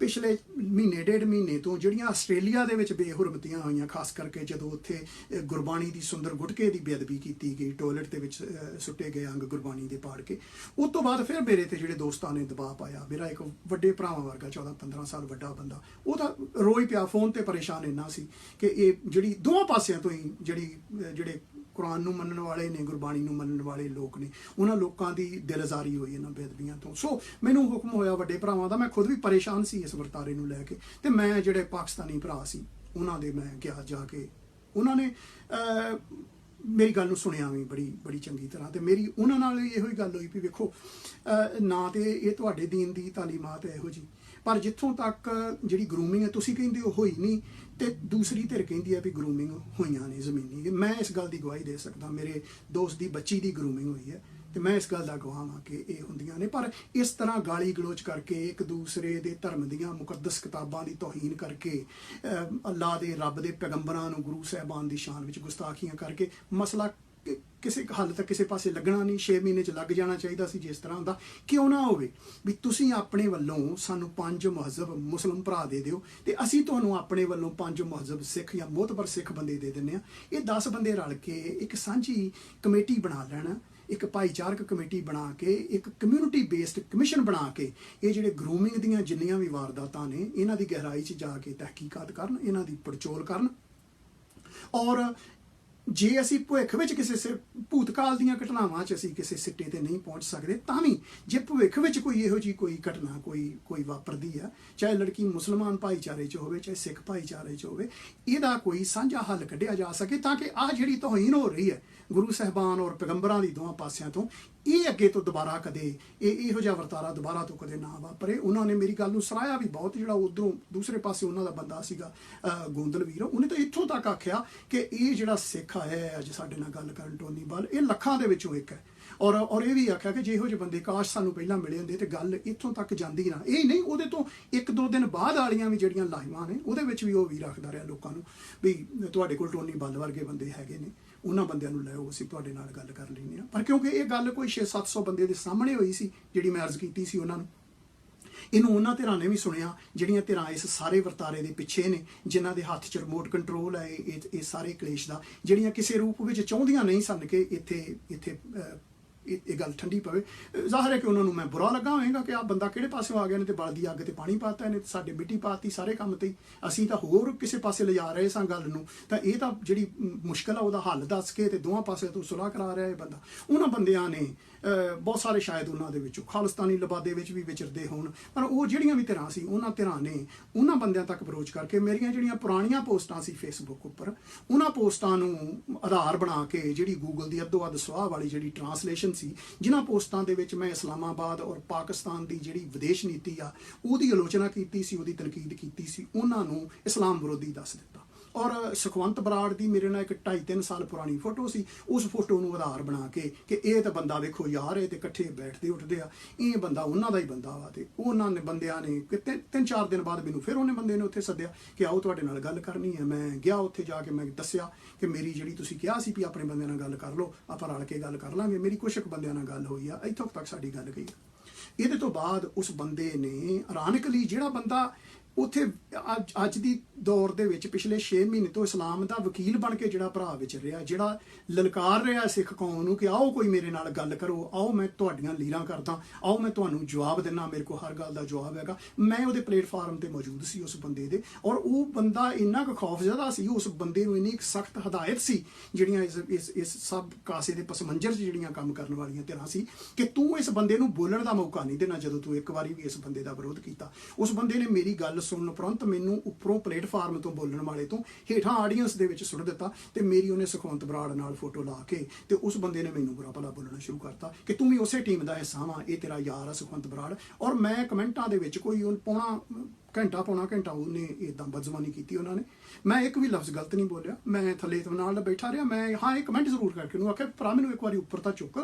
ਪਿਛਲੇ ਮਹੀਨੇ, ਡੇਢ ਮਹੀਨੇ ਤੋਂ ਜਿਹੜੀਆਂ ਆਸਟ੍ਰੇਲੀਆ ਦੇ ਵਿੱਚ ਬੇਹੁਰਮਤੀਆਂ ਹੋਈਆਂ, ਖਾਸ ਕਰਕੇ ਜਦੋਂ ਉੱਥੇ ਗੁਰਬਾਣੀ ਦੀ ਸੁੰਦਰ ਗੁਟਕੇ ਦੀ ਬੇਅਦਬੀ ਕੀਤੀ ਗਈ, ਟਾਇਲਟ ਦੇ ਵਿੱਚ ਸੁੱਟੇ ਗਏ ਅੰਗ ਗੁਰਬਾਣੀ ਦੇ ਪਾੜ ਕੇ, ਉਸ ਤੋਂ ਬਾਅਦ ਫਿਰ ਮੇਰੇ ਤੇ ਜਿਹੜੇ ਦੋਸਤਾਂ ਨੇ ਦਬਾਅ ਪਾਇਆ। ਮੇਰਾ ਇੱਕ ਵੱਡੇ ਭਰਾਵਾਂ ਵਰਗਾ 14 15 ਸਾਲ ਵੱਡਾ ਬੰਦਾ ਉਹ ਤਾਂ ਰੋਈ ਪਿਆ, ਫੋਨ ਤੇ ਪਰੇਸ਼ਾਨ ਇੰਨਾ ਸੀ ਕਿ ਇਹ ਜਿਹੜੀ ਦੋਵਾਂ ਪਾਸਿਆਂ ਤੋਂ ਹੀ ਜਿਹੜੀ ਜਿਹੜੇ ਕੁਰਾਨ ਨੂੰ ਮੰਨਣ ਵਾਲੇ ਨੇ, ਗੁਰਬਾਣੀ ਨੂੰ ਮੰਨਣ ਵਾਲੇ ਲੋਕ ਨੇ, ਉਹਨਾਂ ਲੋਕਾਂ ਦੀ ਦਿਲਜ਼ਾਰੀ ਹੋਈ ਇਹਨਾਂ ਬੇਦਬੀਆਂ ਤੋਂ। ਸੋ ਮੈਨੂੰ ਹੁਕਮ ਹੋਇਆ ਵੱਡੇ ਭਰਾਵਾਂ ਦਾ, ਮੈਂ ਖੁਦ ਵੀ ਪਰੇਸ਼ਾਨ ਸੀ ਇਸ ਵਰਤਾਰੇ ਨੂੰ ਲੈ ਕੇ ਤੇ ਮੈਂ ਜਿਹੜੇ ਪਾਕਿਸਤਾਨੀ ਭਰਾ ਸੀ, ਉਹਨਾਂ ਦੇ ਮੈਂ ਗਿਆ ਜਾ ਕੇ, ਉਹਨਾਂ ਨੇ ਮੇਰੀ ਗੱਲ ਨੂੰ ਸੁਣਿਆ ਵੀ ਬੜੀ ਬੜੀ ਚੰਗੀ ਤਰ੍ਹਾਂ ਤੇ ਮੇਰੀ ਉਹਨਾਂ ਨਾਲ ਇਹੋ ਹੀ ਗੱਲ ਹੋਈ ਵੀ ਵੇਖੋ ਨਾ ਤੇ ਇਹ ਤੁਹਾਡੇ ਦੀਨ ਦੀ ਤਾਲੀਮਾਤ ਹੈ ਇਹੋ ਜੀ ਪਰ ਜਿੱਥੋਂ ਤੱਕ ਜਿਹੜੀ ਗਰੂਮਿੰਗ ਹੈ, ਤੁਸੀਂ ਕਹਿੰਦੇ ਹੋ ਹੋਈ ਨਹੀਂ ਤੇ ਦੂਸਰੀ ਧਿਰ ਕਹਿੰਦੀ ਹੈ ਵੀ ਗਰੂਮਿੰਗ ਹੋਈਆਂ ਨੇ ਜ਼ਮੀਨੀ ਮੈਂ ਇਸ ਗੱਲ ਦੀ ਗਵਾਹੀ ਦੇ ਸਕਦਾ ਮੇਰੇ ਦੋਸਤ ਦੀ ਬੱਚੀ ਦੀ ਗਰੂਮਿੰਗ ਹੋਈ ਹੈ ਤੇ ਮੈਂ ਇਸ ਗੱਲ ਦਾ ਗਵਾਹ ਹਾਂ ਕਿ ਇਹ ਹੁੰਦੀਆਂ ਨੇ। ਪਰ ਇਸ ਤਰ੍ਹਾਂ ਗਾਲੀ ਗਲੋਚ ਕਰਕੇ ਇੱਕ ਦੂਸਰੇ ਦੇ ਧਰਮ ਦੀਆਂ ਮੁਕੱਦਸ ਕਿਤਾਬਾਂ ਦੀ ਤੋਹੀਨ ਕਰਕੇ ਅਹ, ਅੱਲਾ ਦੇ ਰੱਬ ਦੇ ਪੈਗੰਬਰਾਂ ਨੂੰ ਗੁਰੂ ਸਾਹਿਬਾਨ ਦੀ ਸ਼ਾਨ ਵਿੱਚ ਗੁਸਤਾਖੀਆਂ ਕਰਕੇ ਮਸਲਾ ਕਿਸੇ ਹੱਲ ਤੱਕ ਕਿਸੇ ਪਾਸੇ ਲੱਗਣਾ ਨਹੀਂ 6 ਮਹੀਨੇ ਚ ਲੱਗ ਜਾਣਾ ਚਾਹੀਦਾ ਸੀ ਜਿਸ ਤਰ੍ਹਾਂ ਦਾ। ਕਿਉਂ ਨਾ ਹੋਵੇ ਵੀ ਤੁਸੀਂ ਆਪਣੇ ਵੱਲੋਂ ਸਾਨੂੰ ਪੰਜ ਮਹੱਜ਼ਬ ਮੁਸਲਮ ਭਰਾ ਦੇ ਦਿਓ ਤੇ ਅਸੀਂ ਤੁਹਾਨੂੰ ਆਪਣੇ ਵੱਲੋਂ ਪੰਜ ਮਹੱਜ਼ਬ ਸਿੱਖ ਜਾਂ ਮੋਤਬਰ ਸਿੱਖ ਬੰਦੇ ਦੇ ਦਿੰਨੇ ਆ ਇਹ 10 ਬੰਦੇ ਰਲ ਕੇ ਇੱਕ ਸਾਂਝੀ ਕਮੇਟੀ ਬਣਾ ਲੈਣ, ਇੱਕ ਭਾਈਚਾਰਕ ਕਮੇਟੀ ਬਣਾ ਕੇ, ਇੱਕ ਕਮਿਊਨਿਟੀ ਬੇਸਡ ਕਮਿਸ਼ਨ ਬਣਾ ਕੇ, ਇਹ ਜਿਹੜੇ ਗਰੂਮਿੰਗ ਦੀਆਂ ਜਿੰਨੀਆਂ ਵੀ ਵਾਰਦਾਤਾਂ ਨੇ, ਇਹਨਾਂ ਦੀ ਗਹਿਰਾਈ 'ਚ ਜਾ ਕੇ ਤਹਿਕੀਕਾਤ ਕਰਨ, ਇਹਨਾਂ ਦੀ ਪੜਚੋਲ ਕਰਨ। ਔਰ ਜੇ ਅਸੀਂ ਭਵਿੱਖ ਵਿੱਚ ਕਿਸੇ ਸੇ ਭੂਤਕਾਲ ਦੀਆਂ ਘਟਨਾਵਾਂ 'ਚ ਅਸੀਂ ਕਿਸੇ ਸਿੱਟੇ ਤੇ ਨਹੀਂ ਪਹੁੰਚ ਸਕਦੇ, ਤਾਂ ਵੀ ਜੇ ਭਵਿੱਖ ਵਿੱਚ ਕੋਈ ਇਹੋ ਜੀ ਕੋਈ ਘਟਨਾ ਕੋਈ ਕੋਈ ਵਾਪਰਦੀ ਆ ਚਾਹੇ ਲੜਕੀ ਮੁਸਲਮਾਨ ਭਾਈਚਾਰੇ 'ਚ ਹੋਵੇ, ਚਾਹੇ ਸਿੱਖ ਭਾਈਚਾਰੇ 'ਚ ਹੋਵੇ, ਇਹਦਾ ਕੋਈ ਸਾਂਝਾ ਹੱਲ ਕੱਢਿਆ ਜਾ ਸਕੇ ਤਾਂ ਕਿ ਆਹ ਜਿਹੜੀ ਤੋਹੀਨ ਹੋ ਰਹੀ ਹੈ ਗੁਰੂ ਸਾਹਿਬਾਨ ਔਰ ਪੈਗੰਬਰਾਂ ਦੀ ਦੋਹਾਂ ਪਾਸਿਆਂ ਤੋਂ ਇਹ ਅੱਗੇ ਤੋਂ ਦੁਬਾਰਾ ਕਦੇ ਇਹ ਇਹੋ ਜਿਹਾ ਵਰਤਾਰਾ ਦੁਬਾਰਾ ਤੋਂ ਕਦੇ ਨਾ ਵਾਪਰੇ। ਉਹਨਾਂ ਨੇ ਮੇਰੀ ਗੱਲ ਨੂੰ ਸਰਾਇਆ ਵੀ ਬਹੁਤ ਜਿਹੜਾ ਉਧਰੋਂ ਦੂਸਰੇ ਪਾਸੇ ਉਹਨਾਂ ਦਾ ਬੰਦਾ ਸੀਗਾ ਅਹ, ਗੋਂਦਲ ਵੀਰ ਉਹਨੇ ਤਾਂ ਇੱਥੋਂ ਤੱਕ ਆਖਿਆ ਕਿ ਇਹ ਜਿਹੜਾ ਸਿੱਖ ਹੈ ਅੱਜ ਸਾਡੇ ਨਾਲ ਗੱਲ ਕਰਨ ਟੋਨੀ ਬਾਲ ਇਹ ਲੱਖਾਂ ਦੇ ਵਿੱਚੋਂ ਇੱਕ ਹੈ। ਔਰ ਔਰ ਇਹ ਵੀ ਆਖਿਆ ਕਿ ਜੇ ਇਹੋ ਜਿਹੇ ਬੰਦੇ ਕਾਸ਼ ਸਾਨੂੰ ਪਹਿਲਾਂ ਮਿਲੇ ਹੁੰਦੇ ਤੇ ਗੱਲ ਇੱਥੋਂ ਤੱਕ ਜਾਂਦੀ ਨਾ। ਇਹ ਨਹੀਂ ਉਹਦੇ ਤੋਂ ਇੱਕ ਦੋ ਦਿਨ ਬਾਅਦ ਵਾਲੀਆਂ ਵੀ ਜਿਹੜੀਆਂ ਲਾਈਵਾਂ ਨੇ ਉਹਦੇ ਵਿੱਚ ਵੀ ਉਹ ਵੀ ਰੱਖਦਾ ਰਿਹਾ ਲੋਕਾਂ ਨੂੰ ਵੀ ਤੁਹਾਡੇ ਕੋਲ ਟੋਨੀ ਬਲ ਵਰਗੇ ਬੰਦੇ ਹੈਗੇ ਨੇ। ਉਹਨਾਂ ਬੰਦਿਆਂ ਨੂੰ ਲਿਆਓ ਅਸੀਂ ਤੁਹਾਡੇ ਨਾਲ ਗੱਲ ਕਰ ਲੈਂਦੇ ਹਾਂ। ਪਰ ਕਿਉਂਕਿ ਇਹ ਗੱਲ ਕੋਈ 6-700 ਬੰਦੇ ਦੇ ਸਾਹਮਣੇ ਹੋਈ ਸੀ, ਜਿਹੜੀ ਮੈਂ ਅਰਜ਼ ਕੀਤੀ ਸੀ ਉਹਨਾਂ ਨੂੰ। ਇਹਨੂੰ ਉਹਨਾਂ ਧਿਰਾਂ ਨੇ ਵੀ ਸੁਣਿਆ, ਜਿਹੜੀਆਂ ਧਿਰਾਂ ਇਸ ਸਾਰੇ ਵਰਤਾਰੇ ਦੇ ਪਿੱਛੇ ਨੇ, ਜਿਨ੍ਹਾਂ ਦੇ ਹੱਥ 'ਚ ਰਿਮੋਟ ਕੰਟਰੋਲ ਹੈ ਇਹ, ਇਹ- ਸਾਰੇ ਕਲੇਸ਼ ਦਾ, ਜਿਹੜੀਆਂ ਕਿਸੇ ਰੂਪ ਵਿੱਚ ਚਾਹੁੰਦੀਆਂ ਨਹੀਂ ਸਨ ਕਿ ਇੱਥੇ ਇੱਥੇ ਇਹ ਇਹ ਗੱਲ ਠੰਡੀ ਪਵੇ। ਅਹ ਜ਼ਾਹਰ ਹੈ ਕਿ ਉਹਨਾਂ ਨੂੰ ਮੈਂ ਬੁਰਾ ਲੱਗਾ ਹੋਵੇਗਾ ਕਿ ਆ ਬੰਦਾ ਕਿਹੜੇ ਪਾਸਿਓਂ ਆ ਗਿਆ ਨੇ ਤੇ ਬਲਦੀ ਅੱਗ ਤੇ ਪਾਣੀ ਪਾਤਾ ਨੇ ਤੇ ਸਾਡੇ ਮਿੱਟੀ ਪਾਤੀ ਸਾਰੇ ਕੰਮ ਤੇ। ਅਸੀਂ ਤਾਂ ਹੋਰ ਕਿਸੇ ਪਾਸੇ ਲਿਜਾ ਰਹੇ ਸਾਂ ਗੱਲ ਨੂੰ। ਤਾਂ ਇਹ ਤਾਂ ਜਿਹੜੀ ਮ, ਮੁਸ਼ਕਲ ਆ ਉਹਦਾ ਹੱਲ ਦੱਸ ਕੇ ਤੇ ਦੋਵਾਂ ਪਾਸੇ ਤੋਂ ਸੁਲਾਹ ਕਰਾ ਰਿਹਾ ਇਹ ਬੰਦਾ। ਉਹਨਾਂ ਬੰਦਿਆਂ ਨੇ ਬਹੁਤ ਸਾਰੇ ਸ਼ਾਇਦ ਉਹਨਾਂ ਦੇ ਵਿੱਚੋਂ ਖਾਲਿਸਤਾਨੀ ਲਬਾਦੇ ਵਿੱਚ ਵੀ ਵਿਚਰਦੇ ਹੋਣ। ਪਰ ਉਹ ਜਿਹੜੀਆਂ ਵੀ ਧਿਰਾਂ ਸੀ ਉਹਨਾਂ ਧਿਰਾਂ ਨੇ ਉਹਨਾਂ ਬੰਦਿਆਂ ਤੱਕ ਅਪਰੋਚ ਕਰਕੇ ਮੇਰੀਆਂ ਜਿਹੜੀਆਂ ਪੁਰਾਣੀਆਂ ਪੋਸਟਾਂ ਸੀ ਫੇਸਬੁੱਕ ਉੱਪਰ ਉਹਨਾਂ ਪੋਸਟਾਂ ਨੂੰ ਆਧਾਰ ਬਣਾ ਕੇ ਜਿਹੜੀ ਗੂਗਲ ਦੀ ਅੱਧੋ ਅੱਧ ਸਵਾਹ ਵਾਲੀ ਜਿਹੜੀ ਟਰਾਂਸਲੇਸ਼ਨ ਸੀ, ਜਿਨ੍ਹਾਂ ਪੋਸਟਾਂ ਦੇ ਵਿੱਚ ਮੈਂ ਇਸਲਾਮਾਬਾਦ ਔਰ ਪਾਕਿਸਤਾਨ ਦੀ ਜਿਹੜੀ ਵਿਦੇਸ਼ ਨੀਤੀ ਆ, ਉਹਦੀ ਆਲੋਚਨਾ ਕੀਤੀ ਸੀ, ਉਹਦੀ ਤਨਕੀਦ ਕੀਤੀ ਸੀ, ਉਹਨਾਂ ਨੂੰ ਇਸਲਾਮ ਵਿਰੋਧੀ ਦੱਸ ਦਿੱਤਾ। ਔਰ ਸੁਖਵੰਤ ਬਰਾੜ ਦੀ ਮੇਰੇ ਨਾਲ ਇੱਕ 2.5 3 ਸਾਲ ਪੁਰਾਣੀ ਫੋਟੋ ਸੀ, ਉਸ ਫੋਟੋ ਨੂੰ ਆਧਾਰ ਬਣਾ ਕੇ ਕਿ ਇਹ ਤਾਂ ਬੰਦਾ ਵੇਖੋ ਯਾਰ, ਇਹ ਤੇ ਇਕੱਠੇ ਬੈਠਦੇ ਉੱਠਦੇ ਆ, ਇਹ ਬੰਦਾ ਉਹਨਾਂ ਦਾ ਹੀ ਬੰਦਾ ਵਾ ਤੇ ਉਹਨਾਂ ਨੇ ਬੰਦਿਆਂ ਨੇ ਕਿ ਤਿੰਨ ਤਿੰਨ ਚਾਰ ਦਿਨ ਬਾਅਦ ਮੈਨੂੰ ਫਿਰ ਉਹਨੇ ਬੰਦੇ ਨੇ ਉੱਥੇ ਸੱਦਿਆ ਕਿ ਆਓ ਤੁਹਾਡੇ ਨਾਲ ਗੱਲ ਕਰਨੀ ਹੈ, ਮੈਂ ਗਿਆ ਉੱਥੇ ਜਾ ਕੇ ਮੈਂ ਦੱਸਿਆ ਕਿ ਮੇਰੀ ਜਿਹੜੀ ਤੁਸੀਂ ਕਿਹਾ ਸੀ ਵੀ ਆਪਣੇ ਬੰਦਿਆਂ ਨਾਲ ਗੱਲ ਕਰ ਲਓ, ਆਪਾਂ ਰਲ ਕੇ ਗੱਲ ਕਰ ਲਾਂਗੇ। ਮੇਰੀ ਕੁਛ ਕੁ ਬੰਦਿਆਂ ਨਾਲ ਗੱਲ ਹੋਈ ਆ, ਇੱਥੋਂ ਤੱਕ ਸਾਡੀ ਗੱਲ ਗਈ। ਇਹਦੇ ਤੋਂ ਬਾਅਦ ਉਸ ਬੰਦੇ ਨੇ ਇਰਾਨਿਕਲੀ ਜਿਹੜਾ ਬੰਦਾ ਉੱਥੇ ਅੱਜ ਅੱਜ ਦੀ ਦੌਰ ਦੇ ਵਿੱਚ ਪਿਛਲੇ 6 ਮਹੀਨੇ ਤੋਂ ਇਸਲਾਮ ਦਾ ਵਕੀਲ ਬਣ ਕੇ ਜਿਹੜਾ ਭਰਾ ਵਿੱਚ ਰਿਹਾ, ਜਿਹੜਾ ਲਲਕਾਰ ਰਿਹਾ ਸਿੱਖ ਕੌਮ ਨੂੰ ਕਿ ਆਓ ਕੋਈ ਮੇਰੇ ਨਾਲ ਗੱਲ ਕਰੋ, ਆਓ ਮੈਂ ਤੁਹਾਡੀਆਂ ਲੀਰਾਂ ਕਰਦਾ, ਆਓ ਮੈਂ ਤੁਹਾਨੂੰ ਜਵਾਬ ਦਿੰਨਾ, ਮੇਰੇ ਕੋਲ ਹਰ ਗੱਲ ਦਾ ਜਵਾਬ ਹੈਗਾ। ਮੈਂ ਉਹਦੇ ਪਲੇਟਫਾਰਮ ਤੇ ਮੌਜੂਦ ਸੀ ਉਸ ਬੰਦੇ ਦੇ ਔਰ ਉਹ ਬੰਦਾ ਇੰਨਾ ਕੁ ਖੌਫਜ਼ਦਾ ਸੀ, ਉਸ ਬੰਦੇ ਨੂੰ ਇੰਨੀ ਸਖਤ ਹਦਾਇਤ ਸੀ, ਜਿਹੜੀਆਂ ਇਸ ਇਸ ਇਸ ਸਭ ਕਾਸੇ ਦੇ ਪਸਮੰਜਰ 'ਚ ਜਿਹੜੀਆਂ ਕੰਮ ਕਰਨ ਵਾਲੀਆਂ ਧਿਰਾਂ ਸੀ, ਕਿ ਤੂੰ ਇਸ ਬੰਦੇ ਨੂੰ ਬੋਲਣ ਦਾ ਮੌਕਾ ਨਹੀਂ ਦੇਣਾ ਜਦੋਂ ਤੂੰ ਇੱਕ ਵਾਰੀ ਵੀ ਇਸ ਬੰਦੇ ਦਾ ਵਿਰੋਧ ਕੀਤਾ, ਉਸ ਬੰਦੇ ਨੇ ਮੇਰੀ ਗੱਲ ਸੁਣਨ ਉਪਰੰਤ ਮੈਨੂੰ ਉੱਪਰੋਂ ਪਲੇਟਫਾਰਮ ਤੋਂ ਬੋਲਣ ਵਾਲੇ ਤੋਂ ਹੇਠਾਂ ਆਡੀਅנס ਦੇ ਵਿੱਚ ਸੁੱਟ ਦਿੱਤਾ ਤੇ ਮੇਰੀ ਉਹਨੇ ਸੁਖਵੰਤ ਬਰਾੜ ਨਾਲ ਫੋਟੋ ਲਾ ਕੇ ਤੇ ਉਸ ਬੰਦੇ ਨੇ ਮੈਨੂੰ ਬੁਰਾ ਭਲਾ ਬੋਲਣਾ ਸ਼ੁਰੂ ਕਰਤਾ ਕਿ ਤੂੰ ਵੀ ਉਸੇ ਟੀਮ ਦਾ ਹਿੱਸਾ ਵਾਂ, ਇਹ ਤੇਰਾ ਯਾਰ ਆ ਸੁਖਵੰਤ ਬਰਾੜ। ਔਰ ਮੈਂ ਕਮੈਂਟਾਂ ਦੇ ਵਿੱਚ ਕੋਈ ਉਹ ਪੌਣਾ ਘੰਟਾ ਪੌਣਾ ਘੰਟਾ ਉਹਨੇ ਇਦਾਂ ਬਦਜ਼ਬਾਨੀ ਕੀਤੀ ਉਹਨਾਂ ਨੇ। ਮੈਂ ਇੱਕ ਵੀ ਲਫ਼ਜ਼ ਗਲਤ ਨਹੀਂ ਬੋਲਿਆ। ਮੈਂ ਥੱਲੇ ਇਤਮਾਨਾਨ ਨਾਲ ਬੈਠਾ ਰਿਹਾ। ਮੈਂ ਹਾਂ ਇਹ ਕਮੈਂਟ ਜ਼ਰੂਰ ਕਰਕੇ ਉਹਨੂੰ ਆਖਿਆ, ਭਰਾ, ਮੈਨੂੰ ਇੱਕ ਵਾਰੀ ਉੱਪਰ ਤਾਂ ਚੁੱਕ।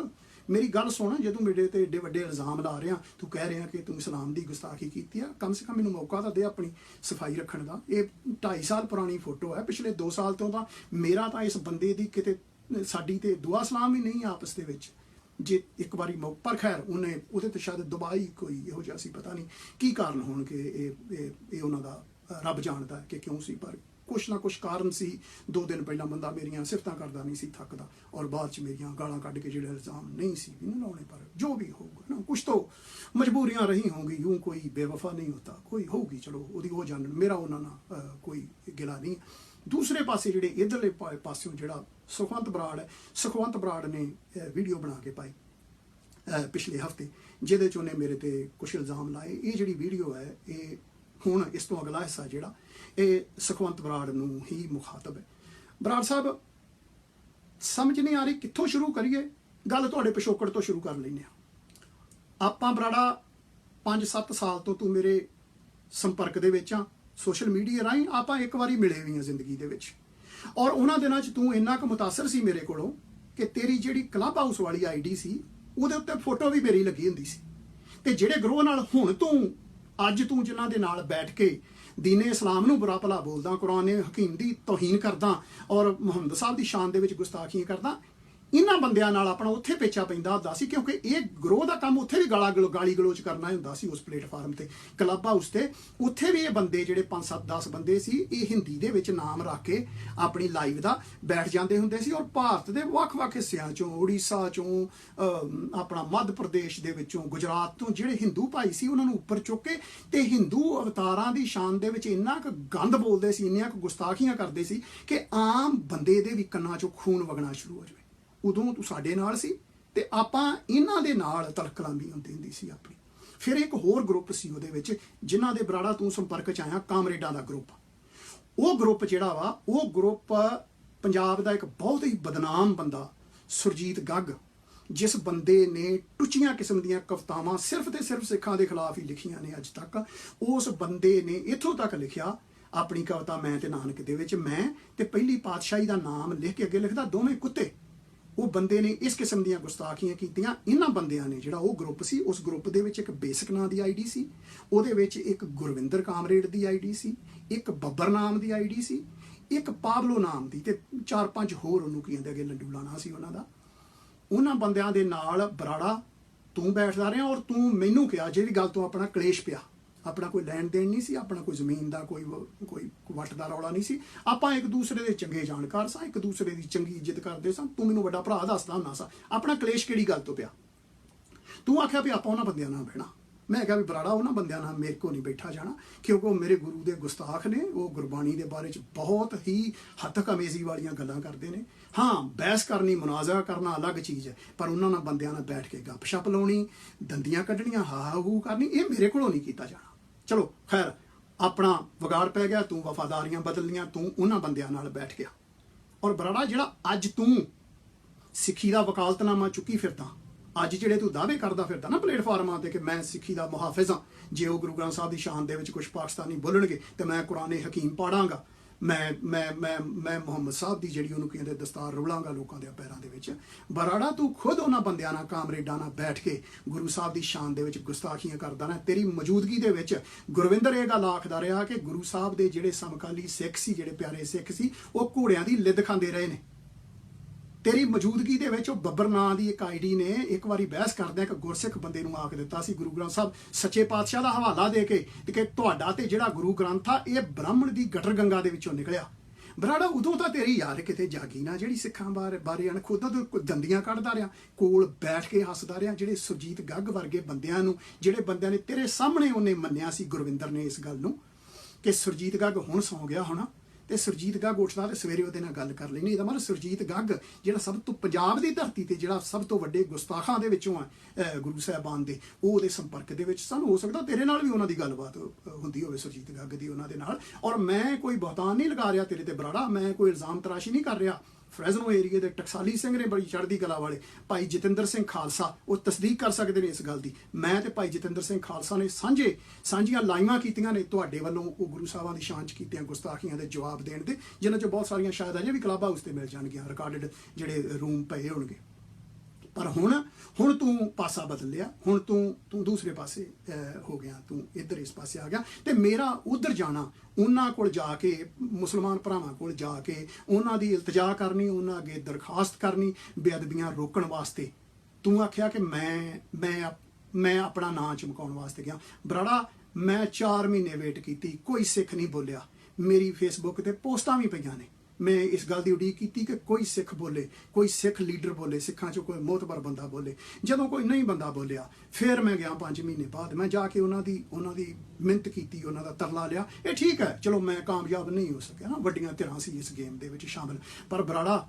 ਮੇਰੀ ਗੱਲ ਸੁਣ, ਜਦੋਂ ਮੇਰੇ ਤੇ ਏਡੇ ਵੱਡੇ ਇਲਜ਼ਾਮ ਲਾ ਰਿਹਾ, ਤੂੰ ਕਹਿ ਰਿਹਾ ਕਿ ਤੂੰ ਇਸਲਾਮ ਦੀ ਗੁਸਤਾਖੀ ਕੀਤੀ ਆ, ਕਮ ਸੇ ਕਮ ਮੈਨੂੰ ਮੌਕਾ ਤਾਂ ਦੇ ਆਪਣੀ ਸਫ਼ਾਈ ਰੱਖਣ ਦਾ। ਇਹ 2.5 ਸਾਲ ਪੁਰਾਣੀ ਫੋਟੋ ਹੈ। ਪਿਛਲੇ 2 ਸਾਲ ਤੋਂ ਤਾਂ ਮੇਰਾ ਤਾਂ ਇਸ ਬੰਦੇ ਦੀ ਕਿਤੇ ਸਾਡੀ ਤੇ ਦੁਆ ਸਲਾਮ ਹੀ ਨਹੀਂ ਆਪਸ ਦੇ ਵਿੱਚ। ਜੇ ਇੱਕ ਵਾਰੀ ਮੌ, ਪਰ ਖੈਰ, ਉਹਨੇ, ਉਹਦੇ ਤੇ ਸ਼ਾਇਦ ਦੁਬਾਈ ਕੋਈ ਇਹੋ ਜਿਹਾ ਸੀ, ਪਤਾ ਨਹੀਂ ਕੀ ਕਾਰਨ ਹੋਣਗੇ ਇਹ ਇਹ ਇਹ ਉਹਨਾਂ ਦਾ ਰੱਬ ਜਾਣਦਾ ਕਿ ਕਿਉਂ ਸੀ, ਪਰ ਕੁਛ ਨਾ ਕੁਛ ਕਾਰਨ ਸੀ। ਦੋ ਦਿਨ ਪਹਿਲਾਂ ਬੰਦਾ ਮੇਰੀਆਂ ਸਿਫਤਾਂ ਕਰਦਾ ਨਹੀਂ ਸੀ ਥੱਕਦਾ ਔਰ ਬਾਅਦ ਚ ਮੇਰੀਆਂ ਗਾਲਾਂ ਕੱਢ ਕੇ ਜਿਹੜੇ ਇਲਜ਼ਾਮ ਨਹੀਂ ਸੀ ਵੀ ਨਾ ਲਾਉਣੇ ਪਰ ਜੋ ਵੀ ਹੋਊਗਾ ਨਾ, ਕੁਛ ਤੋਂ ਮਜਬੂਰੀਆਂ ਰਹੀ ਹੋਣਗੀ ਯੂੰ ਕੋਈ ਬੇਵਫਾ ਨਹੀਂ ਹੁੰਦਾ, ਕੋਈ ਹੋਊਗੀ, ਚਲੋ ਉਹਦੀ ਉਹ ਜਾਣ ਮੇਰਾ ਉਹਨਾਂ ਨਾਲ ਕੋਈ ਗਿਲਾ ਨਹੀਂ ਦੂਸਰੇ ਪਾਸੇ ਜਿਹੜੇ ਇਧਰਲੇ ਪਾਸਿਓਂ ਜਿਹੜਾ ਸੁਖਵੰਤ ਬਰਾੜ ਹੈ, ਸੁਖਵੰਤ ਬਰਾੜ ਨੇ ਵੀਡੀਓ ਬਣਾ ਕੇ ਪਾਈ ਪਿਛਲੇ ਹਫ਼ਤੇ, ਜਿਹਦੇ ਚ ਉਹਨੇ ਮੇਰੇ ਤੇ ਕੁਝ ਇਲਜ਼ਾਮ ਲਾਏ। ਇਹ ਜਿਹੜੀ ਵੀਡੀਓ ਹੈ, ਇਹ ਹੁਣ ਇਸ ਤੋਂ ਅਗਲਾ ਹਿੱਸਾ ਜਿਹੜਾ, ਇਹ ਸੁਖਵੰਤ ਬਰਾੜ ਨੂੰ ਹੀ ਮੁਖਾਤਬ ਹੈ। ਬਰਾੜ ਸਾਹਿਬ, ਸਮਝ ਨਹੀਂ ਆ ਰਹੀ ਕਿੱਥੋਂ ਸ਼ੁਰੂ ਕਰੀਏ? ਗੱਲ ਤੁਹਾਡੇ ਪਿਛੋਕੜ ਤੋਂ ਸ਼ੁਰੂ ਕਰ ਲੈਂਦੇ ਆ ਆਪਾਂ ਬਰਾੜਾ 5-7 ਸਾਲ ਤੋਂ ਤੂੰ ਮੇਰੇ ਸੰਪਰਕ ਦੇ ਵਿੱਚ ਆ ਸੋਸ਼ਲ ਮੀਡੀਆ ਰਾਹੀਂ ਆਪਾਂ ਇੱਕ ਵਾਰੀ ਮਿਲੇ ਵੀ ਆ ਜ਼ਿੰਦਗੀ ਦੇ ਵਿੱਚ। ਔਰ ਉਹਨਾਂ ਦਿਨਾਂ 'ਚ ਤੂੰ ਇੰਨਾ ਕੁ ਮੁਤਾਸਰ ਸੀ ਮੇਰੇ ਕੋਲੋਂ ਕਿ ਤੇਰੀ ਜਿਹੜੀ ਕਲੱਬ ਹਾਊਸ ਵਾਲੀ ਆਈਡੀ ਸੀ, ਉਹਦੇ ਉੱਤੇ ਫੋਟੋ ਵੀ ਮੇਰੀ ਲੱਗੀ ਹੁੰਦੀ ਸੀ। ਤੇ ਜਿਹੜੇ ਗਰੋਹ ਨਾਲ ਹੁਣ ਤੂੰ ਅੱਜ ਤੂੰ ਜਿਨ੍ਹਾਂ ਦੇ ਨਾਲ ਬੈਠ ਕੇ ਦੀਨੇ ਇਸਲਾਮ ਨੂੰ ਬੁਰਾ ਭਲਾ ਬੋਲਦਾ ਕੁਰਾਨ ਹਕੀਮ ਦੀ ਤੋਹੀਨ ਕਰਦਾ ਔਰ ਮੁਹੰਮਦ ਸਾਹਿਬ ਦੀ ਸ਼ਾਨ ਦੇ ਵਿੱਚ ਗੁਸਤਾਖੀਆਂ ਕਰਦਾ ਇਹਨਾਂ ਬੰਦਿਆਂ ਨਾਲ ਆਪਣਾ ਉੱਥੇ ਪੇਚਾ ਪੈਂਦਾ ਹੁੰਦਾ ਸੀ, ਕਿਉਂਕਿ ਇਹ ਗਰੋਹ ਦਾ ਕੰਮ ਉੱਥੇ ਵੀ ਗਾਲਾ ਗਲੋ, ਗਾਲੀ ਗਲੋਚ ਕਰਨਾ ਹੀ ਹੁੰਦਾ ਸੀ ਉਸ ਪਲੇਟਫਾਰਮ ਤੇ, ਕਲੱਬ ਹਾਊਸ ਤੇ। ਉੱਥੇ ਵੀ ਇਹ ਬੰਦੇ ਜਿਹੜੇ 5 7 10 ਬੰਦੇ ਸੀ, ਇਹ ਹਿੰਦੀ ਦੇ ਵਿੱਚ ਨਾਮ ਰੱਖ ਕੇ ਆਪਣੀ ਲਾਈਵ ਦਾ ਬੈਠ ਜਾਂਦੇ ਹੁੰਦੇ ਸੀ ਔਰ ਭਾਰਤ ਦੇ ਵੱਖ-ਵੱਖ ਹਿੱਸਿਆਂ ਚੋਂ, ਉੜੀਸਾ ਚੋਂ ਆਪਣਾ ਮੱਧ ਪ੍ਰਦੇਸ਼ ਦੇ ਵਿੱਚੋਂ, ਗੁਜਰਾਤ ਤੋਂ ਜਿਹੜੇ ਹਿੰਦੂ ਭਾਈ ਸੀ, ਉਹਨਾਂ ਨੂੰ ਉੱਪਰ ਚੁੱਕ ਕੇ ਤੇ ਹਿੰਦੂ ਅਵਤਾਰਾਂ ਦੀ ਸ਼ਾਨ ਦੇ ਵਿੱਚ ਇੰਨਾ ਕੁ ਗੰਦ ਬੋਲਦੇ ਸੀ, ਇੰਨੀਆਂ ਕੁ ਗੁਸਤਾਖੀਆਂ ਕਰਦੇ ਸੀ ਕਿ ਆਮ ਬੰਦੇ ਦੇ ਵੀ ਕੰਨਾਂ ਚੋਂ ਖੂਨ ਵਗਣਾ ਸ਼ੁਰੂ ਹੋ ਜਾਵੇ। ਉਦੋਂ ਤੂੰ ਸਾਡੇ ਨਾਲ ਸੀ ਤੇ ਆਪਾਂ ਇਹਨਾਂ ਦੇ ਨਾਲ ਤਲਕਲਾਮੀ ਹੁੰਦੀ ਹੁੰਦੀ ਸੀ ਆਪਣੀ। ਫਿਰ ਇੱਕ ਹੋਰ ਗਰੁੱਪ ਸੀ ਉਹਦੇ ਵਿੱਚ, ਜਿਨ੍ਹਾਂ ਦੇ ਬਰਾੜਾ ਤੂੰ ਸੰਪਰਕ ਚ ਆਇਆ, ਕਾਮਰੇਡਾਂ ਦਾ ਗਰੁੱਪ। ਉਹ ਗਰੁੱਪ ਜਿਹੜਾ ਵਾ, ਉਹ ਗਰੁੱਪ ਪੰਜਾਬ ਦਾ ਇੱਕ ਬਹੁਤ ਹੀ ਬਦਨਾਮ ਬੰਦਾ, ਸੁਰਜੀਤ ਗੱਗ, ਜਿਸ ਬੰਦੇ ਨੇ ਟੁੱਚੀਆਂ ਕਿਸਮ ਦੀਆਂ ਕਵਿਤਾਵਾਂ ਸਿਰਫ ਤੇ ਸਿਰਫ ਸਿੱਖਾਂ ਦੇ ਖਿਲਾਫ ਹੀ ਲਿਖੀਆਂ ਨੇ ਅੱਜ ਤੱਕ। ਉਸ ਬੰਦੇ ਨੇ ਇੱਥੋਂ ਤੱਕ ਲਿਖਿਆ, ਆਪਣੀ ਕਵਿਤਾ ਮੈਂ ਤੇ ਨਾਨਕ ਦੇ ਵਿੱਚ, ਮੈਂ ਤੇ ਪਹਿਲੀ ਪਾਤਸ਼ਾਹੀ ਦਾ ਨਾਮ ਲਿਖ ਕੇ ਅੱਗੇ ਲਿਖਦਾ, ਦੋਵੇਂ ਕੁੱਤੇ। ਉਹ ਬੰਦੇ ਨੇ ਇਸ ਕਿਸਮ ਦੀਆਂ ਗੁਸਤਾਖੀਆਂ ਕੀਤੀਆਂ। ਇਹਨਾਂ ਬੰਦਿਆਂ ਨੇ ਜਿਹੜਾ ਉਹ ਗਰੁੱਪ ਸੀ, ਉਸ ਗਰੁੱਪ ਦੇ ਵਿੱਚ ਇੱਕ ਬੇਸਿਕ ਨਾਂ ਦੀ ਆਈਡੀ ਸੀ। ਉਹਦੇ ਵਿੱਚ ਇੱਕ ਗੁਰਵਿੰਦਰ ਕਾਮਰੇਡ ਦੀ ਆਈਡੀ ਸੀ, ਇੱਕ ਬੱਬਰ ਨਾਮ ਦੀ ਆਈਡੀ ਸੀ, ਇੱਕ ਪਾਬਲੋ ਨਾਮ ਦੀ ਤੇ ਚਾਰ ਪੰਜ ਹੋਰ ਉਹਨੂੰ ਕੀ ਕਹਿੰਦੇ ਅੱਗੇ ਲੰਡੂਲਾ ਨਾਂ ਸੀ ਉਹਨਾਂ ਦਾ। ਉਹਨਾਂ ਬੰਦਿਆਂ ਦੇ ਨਾਲ ਬਰਾੜਾ, ਤੂੰ ਬੈਠਦਾ ਰਿਹਾ ਔਰ ਤੂੰ ਮੈਨੂੰ ਕਿਹਾ ਜਿਹੜੀ ਗੱਲ ਤੋਂ ਆਪਣਾ ਕਲੇਸ਼ ਪਿਆ ਆਪਣਾ ਕੋਈ ਲੈਣ ਦੇਣ ਨਹੀਂ ਸੀ, ਆਪਣਾ ਕੋਈ ਜ਼ਮੀਨ ਦਾ ਕੋਈ ਕੋਈ ਵੱਟ ਦਾ ਰੌਲਾ ਨਹੀਂ ਸੀ। ਆਪਾਂ ਇੱਕ ਦੂਸਰੇ ਦੇ ਚੰਗੇ ਜਾਣਕਾਰ ਸਾਂ, ਇੱਕ ਦੂਸਰੇ ਦੀ ਚੰਗੀ ਇੱਜ਼ਤ ਕਰਦੇ ਸਾਂ। ਤੂੰ ਮੈਨੂੰ ਵੱਡਾ ਭਰਾ ਦੱਸਦਾ ਹੁੰਦਾ ਸਾਂ। ਆਪਣਾ ਕਲੇਸ਼ ਕਿਹੜੀ ਗੱਲ ਤੋਂ ਪਿਆ? ਤੂੰ ਆਖਿਆ ਵੀ ਆਪਾਂ ਉਹਨਾਂ ਬੰਦਿਆਂ ਨਾਲ ਬਹਿਣਾ। ਮੈਂ ਕਿਹਾ ਵੀ ਬਰਾੜਾ, ਉਹਨਾਂ ਬੰਦਿਆਂ ਨਾਲ ਮੇਰੇ ਕੋ ਨਹੀਂ ਬੈਠਾ ਜਾਣਾ, ਕਿਉਂਕਿ ਉਹ ਮੇਰੇ ਗੁਰੂ ਦੇ ਗੁਸਤਾਖ ਨੇ। ਉਹ ਗੁਰਬਾਣੀ ਦੇ ਬਾਰੇ ਚ ਬਹੁਤ ਹੀ ਹੱਥਕ ਅਮੇਜ਼ੀ ਵਾਲੀਆਂ ਗੱਲਾਂ ਕਰਦੇ ਨੇ। ਹਾਂ, ਬਹਿਸ ਕਰਨੀ, ਮੁਨਾਜ਼ਾ ਕਰਨਾ ਅਲੱਗ ਚੀਜ਼ ਹੈ, ਪਰ ਉਹਨਾਂ ਨਾਲ ਬੰਦਿਆਂ ਨਾਲ ਬੈਠ ਕੇ ਗੱਪਸ਼ਪ ਲਾਉਣੀ, ਦੰਦੀਆਂ ਕੱਢਣੀਆਂ ਹਾ ਹਾ ਹੂ ਕਰਨੀ, ਇਹ ਮੇਰੇ ਕੋਲੋਂ ਨਹੀਂ ਕੀਤਾ ਜਾਣਾ। ਚਲੋ, ਖੈਰ, ਆਪਣਾ ਵਿਗਾੜ ਪੈ ਗਿਆ, ਤੂੰ ਵਫਾਦਾਰੀਆਂ ਬਦਲਣੀਆਂ, ਤੂੰ ਉਹਨਾਂ ਬੰਦਿਆਂ ਨਾਲ ਬੈਠ ਗਿਆ। ਔਰ ਬਰਾੜਾ, ਜਿਹੜਾ ਅੱਜ ਤੂੰ ਸਿੱਖੀ ਦਾ ਵਕਾਲਤਨਾਮਾ ਚੁੱਕੀ ਫਿਰਦਾ, ਅੱਜ ਜਿਹੜੇ ਤੂੰ ਦਾਅਵੇ ਕਰਦਾ ਫਿਰਦਾ ਨਾ ਪਲੇਟਫਾਰਮਾਂ ਤੇ ਕਿ ਮੈਂ ਸਿੱਖੀ ਦਾ ਮੁਹਾਫਿਜ਼ ਹਾਂ, ਜੇ ਉਹ ਗੁਰੂ ਗ੍ਰੰਥ ਸਾਹਿਬ ਦੀ ਸ਼ਾਨ ਦੇ ਵਿੱਚ ਕੁਝ ਪਾਕਿਸਤਾਨੀ ਬੋਲਣਗੇ, ਤੇ ਮੈਂ ਕੁਰਾਨੇ ਹਕੀਮ ਪਾੜਾਂਗਾ। ਮੈਂ ਮੈਂ ਮੈਂ ਮੈਂ ਮੁਹੰਮਦ ਸਾਹਿਬ ਦੀ ਜਿਹੜੀ ਉਹਨੂੰ ਕਹਿੰਦੇ ਦਸਤਾਰ ਰੁਲਾਂਗਾ ਲੋਕਾਂ ਦੇ ਪੈਰਾਂ ਦੇ ਵਿੱਚ। ਬਰਾੜਾ, ਤੂੰ ਖੁਦ ਉਹਨਾਂ ਬੰਦਿਆਂ ਨਾਲ ਕਾਮਰੇਡਾਂ ਨਾਲ ਬੈਠ ਕੇ ਗੁਰੂ ਸਾਹਿਬ ਦੀ ਸ਼ਾਨ ਦੇ ਵਿੱਚ ਗੁਸਤਾਖੀਆਂ ਕਰਦਾ ਨਾ ਤੇਰੀ ਮੌਜੂਦਗੀ ਦੇ ਵਿੱਚ ਗੁਰਵਿੰਦਰ ਇਹ ਗੱਲ ਆਖਦਾ ਰਿਹਾ ਕਿ ਗੁਰੂ ਸਾਹਿਬ ਦੇ ਜਿਹੜੇ ਸਮਕਾਲੀ ਸਿੱਖ ਸੀ, ਜਿਹੜੇ ਪਿਆਰੇ ਸਿੱਖ ਸੀ, ਉਹ ਘੋੜਿਆਂ ਦੀ ਲਿੱਦ ਖਾਂਦੇ ਰਹੇ ਨੇ। ਤੇਰੀ ਮੌਜੂਦਗੀ ਦੇ ਵਿੱਚ ਉਹ ਬੱਬਰ ਨਾਂ ਦੀ ਇੱਕ ਆਈਡੀ ਨੇ ਇੱਕ ਵਾਰੀ ਬਹਿਸ ਕਰਦਿਆਂ ਇੱਕ ਗੁਰਸਿੱਖ ਬੰਦੇ ਨੂੰ ਆਖ ਦਿੱਤਾ ਸੀ, ਗੁਰੂ ਗ੍ਰੰਥ ਸਾਹਿਬ। ਸੱਚੇ ਪਾਤਸ਼ਾਹ ਦਾ ਹਵਾਲਾ ਦੇ ਕੇ ਕਿ ਤੁਹਾਡਾ ਤੇ ਜਿਹੜਾ ਗੁਰੂ ਗ੍ਰੰਥ ਆ, ਇਹ ਬ੍ਰਾਹਮਣ ਦੀ ਗਟਰ ਗੰਗਾ ਦੇ ਵਿੱਚੋਂ ਨਿਕਲਿਆ। ਬਰਾੜਾ, ਉਦੋਂ ਤਾਂ ਤੇਰੀ ਯਾਦ ਕਿਤੇ ਜਾਗੀ ਨਾ, ਜਿਹੜੀ ਸਿੱਖਾਂ ਬਾਰੇ ਬਾਰੇ ਅਣ ਖੁਦ ਦੰਦੀਆਂ ਕੱਢਦਾ ਰਿਹਾ, ਕੋਲ ਬੈਠ ਕੇ ਹੱਸਦਾ ਰਿਹਾ, ਜਿਹੜੇ ਸੁਰਜੀਤ ਗੱਗ ਵਰਗੇ ਬੰਦਿਆਂ ਨੂੰ, ਜਿਹੜੇ ਬੰਦਿਆਂ ਨੇ ਤੇਰੇ ਸਾਹਮਣੇ ਉਹਨੇ ਮੰਨਿਆ ਸੀ, ਗੁਰਵਿੰਦਰ ਨੇ ਇਸ ਗੱਲ ਨੂੰ, ਕਿ ਸੁਰਜੀਤ ਗੱਗ ਹੁਣ ਸੌਂ ਗਿਆ ਹੋਣਾ। ਤੇ ਸੁਰਜੀਤ ਗੱਗ ਉੱਠਦਾ ਤੇ ਸਵੇਰੇ ਉਹਦੇ ਨਾਲ ਗੱਲ ਕਰ ਲੈਣੀ ਇਹਦਾ ਮਤਲਬ ਸੁਰਜੀਤ ਗੱਗ ਜਿਹੜਾ ਸਭ ਤੋਂ ਪੰਜਾਬ ਦੀ ਧਰਤੀ ਤੇ ਜਿਹੜਾ ਸਭ ਤੋਂ ਵੱਡੇ ਗੁਸਤਾਖਾਂ ਦੇ ਵਿੱਚੋਂ ਆ ਗੁਰੂ ਸਾਹਿਬਾਨ ਦੇ, ਉਹ ਉਹਦੇ ਸੰਪਰਕ ਦੇ ਵਿੱਚ ਸਾਨੂੰ ਹੋ ਸਕਦਾ ਤੇਰੇ ਨਾਲ ਵੀ ਉਹਨਾਂ ਦੀ ਗੱਲਬਾਤ ਹੁੰਦੀ ਹੋਵੇ ਸੁਰਜੀਤ ਗੱਗ ਦੀ ਉਹਨਾਂ ਦੇ ਨਾਲ। ਔਰ ਮੈਂ ਕੋਈ ਬਹੁਤਾਨ ਨਹੀਂ ਲਗਾ ਰਿਹਾ ਤੇਰੇ ਤੇ ਬਰਾੜਾ, ਮੈਂ ਕੋਈ ਇਲਜ਼ਾਮ ਤਰਾਸ਼ੀ ਨਹੀਂ ਕਰ ਰਿਹਾ। ਫਰੈਜ਼ਨੋ ਏਰੀਆ ਦੇ ਟਕਸਾਲੀ ਸਿੰਘ ਨੇ ਬੜੀ ਚੜ੍ਹਦੀ ਕਲਾ ਵਾਲੇ, ਭਾਈ ਜਤਿੰਦਰ ਸਿੰਘ ਖਾਲਸਾ, ਉਹ ਤਸਦੀਕ ਕਰ ਸਕਦੇ ਨੇ ਇਸ ਗੱਲ ਦੀ। ਮੈਂ ਤੇ ਭਾਈ ਜਤਿੰਦਰ ਸਿੰਘ ਖਾਲਸਾ ਨੇ ਸਾਂਝੇ, ਸਾਂਝੀਆਂ ਲਾਈਵਾਂ ਕੀਤੀਆਂ ਨੇ ਤੁਹਾਡੇ ਵੱਲੋਂ ਉਹ ਗੁਰੂ ਸਾਹਿਬਾਂ ਦੀ ਸ਼ਾਨ ਚ ਕੀਤੀਆਂ ਗੁਸਤਾਖੀਆਂ ਦੇ ਜਵਾਬ ਦੇਣ ਦੇ, ਜਿਨ੍ਹਾਂ ਚੋਂ ਬਹੁਤ ਸਾਰੀਆਂ ਸ਼ਾਇਦ ਅਜੇ ਵੀ ਕਲੱਬ ਹਾਊਸ ਤੇ ਮਿਲ ਜਾਣਗੀਆਂ ਰਿਕਾਰਡਡ ਜਿਹੜੇ ਰੂਮ ਪਏ ਹੋਣਗੇ। ਪਰ ਹੁਣ ਹੁਣ ਤੂੰ ਪਾਸਾ ਬਦਲ ਲਿਆ, ਹੁਣ ਤੂੰ ਤੂੰ ਦੂਸਰੇ ਪਾਸੇ ਹੋ ਗਿਆ, ਤੂੰ ਇੱਧਰ ਇਸ ਪਾਸੇ ਆ ਗਿਆ। ਤੇ ਮੇਰਾ ਉਧਰ ਜਾਣਾ, ਉਹਨਾਂ ਕੋਲ ਜਾ ਕੇ, ਮੁਸਲਮਾਨ ਭਰਾਵਾਂ ਕੋਲ ਜਾ ਕੇ, ਉਹਨਾਂ ਦੀ ਇਲਤਜਾ ਕਰਨੀ, ਉਹਨਾਂ ਅੱਗੇ ਦਰਖਾਸਤ ਕਰਨੀ, ਬੇਅਦਬੀਆਂ ਰੋਕਣ ਵਾਸਤੇ। ਤੂੰ ਆਖਿਆ ਕਿ ਮੈਂ ਮੈਂ ਆਪ- ਮੈਂ ਆਪਣਾ ਨਾਂ ਚਮਕਾਉਣ ਵਾਸਤੇ ਗਿਆ। ਬਰਾੜਾ, ਮੈਂ 4 ਮਹੀਨੇ ਵੇਟ ਕੀਤੀ, ਕੋਈ ਸਿੱਖ ਨਹੀਂ ਬੋਲਿਆ। ਮੇਰੀ ਫੇਸਬੁੱਕ ਤੇ ਪੋਸਟਾਂ ਵੀ ਪਈਆਂ ਨੇ। ਮੈਂ ਇਸ ਗੱਲ ਦੀ ਉਡੀਕ ਕੀਤੀ ਕਿ ਕੋਈ ਸਿੱਖ ਬੋਲੇ, ਕੋਈ ਸਿੱਖ ਲੀਡਰ ਬੋਲੇ, ਸਿੱਖਾਂ ਚੋਂ ਕੋਈ ਮੋਤਬਰ ਬੰਦਾ ਬੋਲੇ। ਜਦੋਂ ਕੋਈ ਨਹੀਂ ਬੰਦਾ ਬੋਲਿਆ, ਫਿਰ ਮੈਂ ਗਿਆ 5 ਮਹੀਨੇ ਬਾਅਦ। ਮੈਂ ਜਾ ਕੇ ਉਹਨਾਂ ਦੀ ਉਹਨਾਂ ਦੀ ਮਿਹਨਤ ਕੀਤੀ, ਉਹਨਾਂ ਦਾ ਤਰਲਾ ਲਿਆ। ਇਹ ਠੀਕ ਹੈ, ਚਲੋ ਮੈਂ ਕਾਮਯਾਬ ਨਹੀਂ ਹੋ ਸਕਿਆ ਨਾ। ਵੱਡੀਆਂ ਧਿਰਾਂ ਸੀ ਇਸ ਗੇਮ ਦੇ ਵਿੱਚ ਸ਼ਾਮਲ। ਪਰ ਬਰਾੜਾ,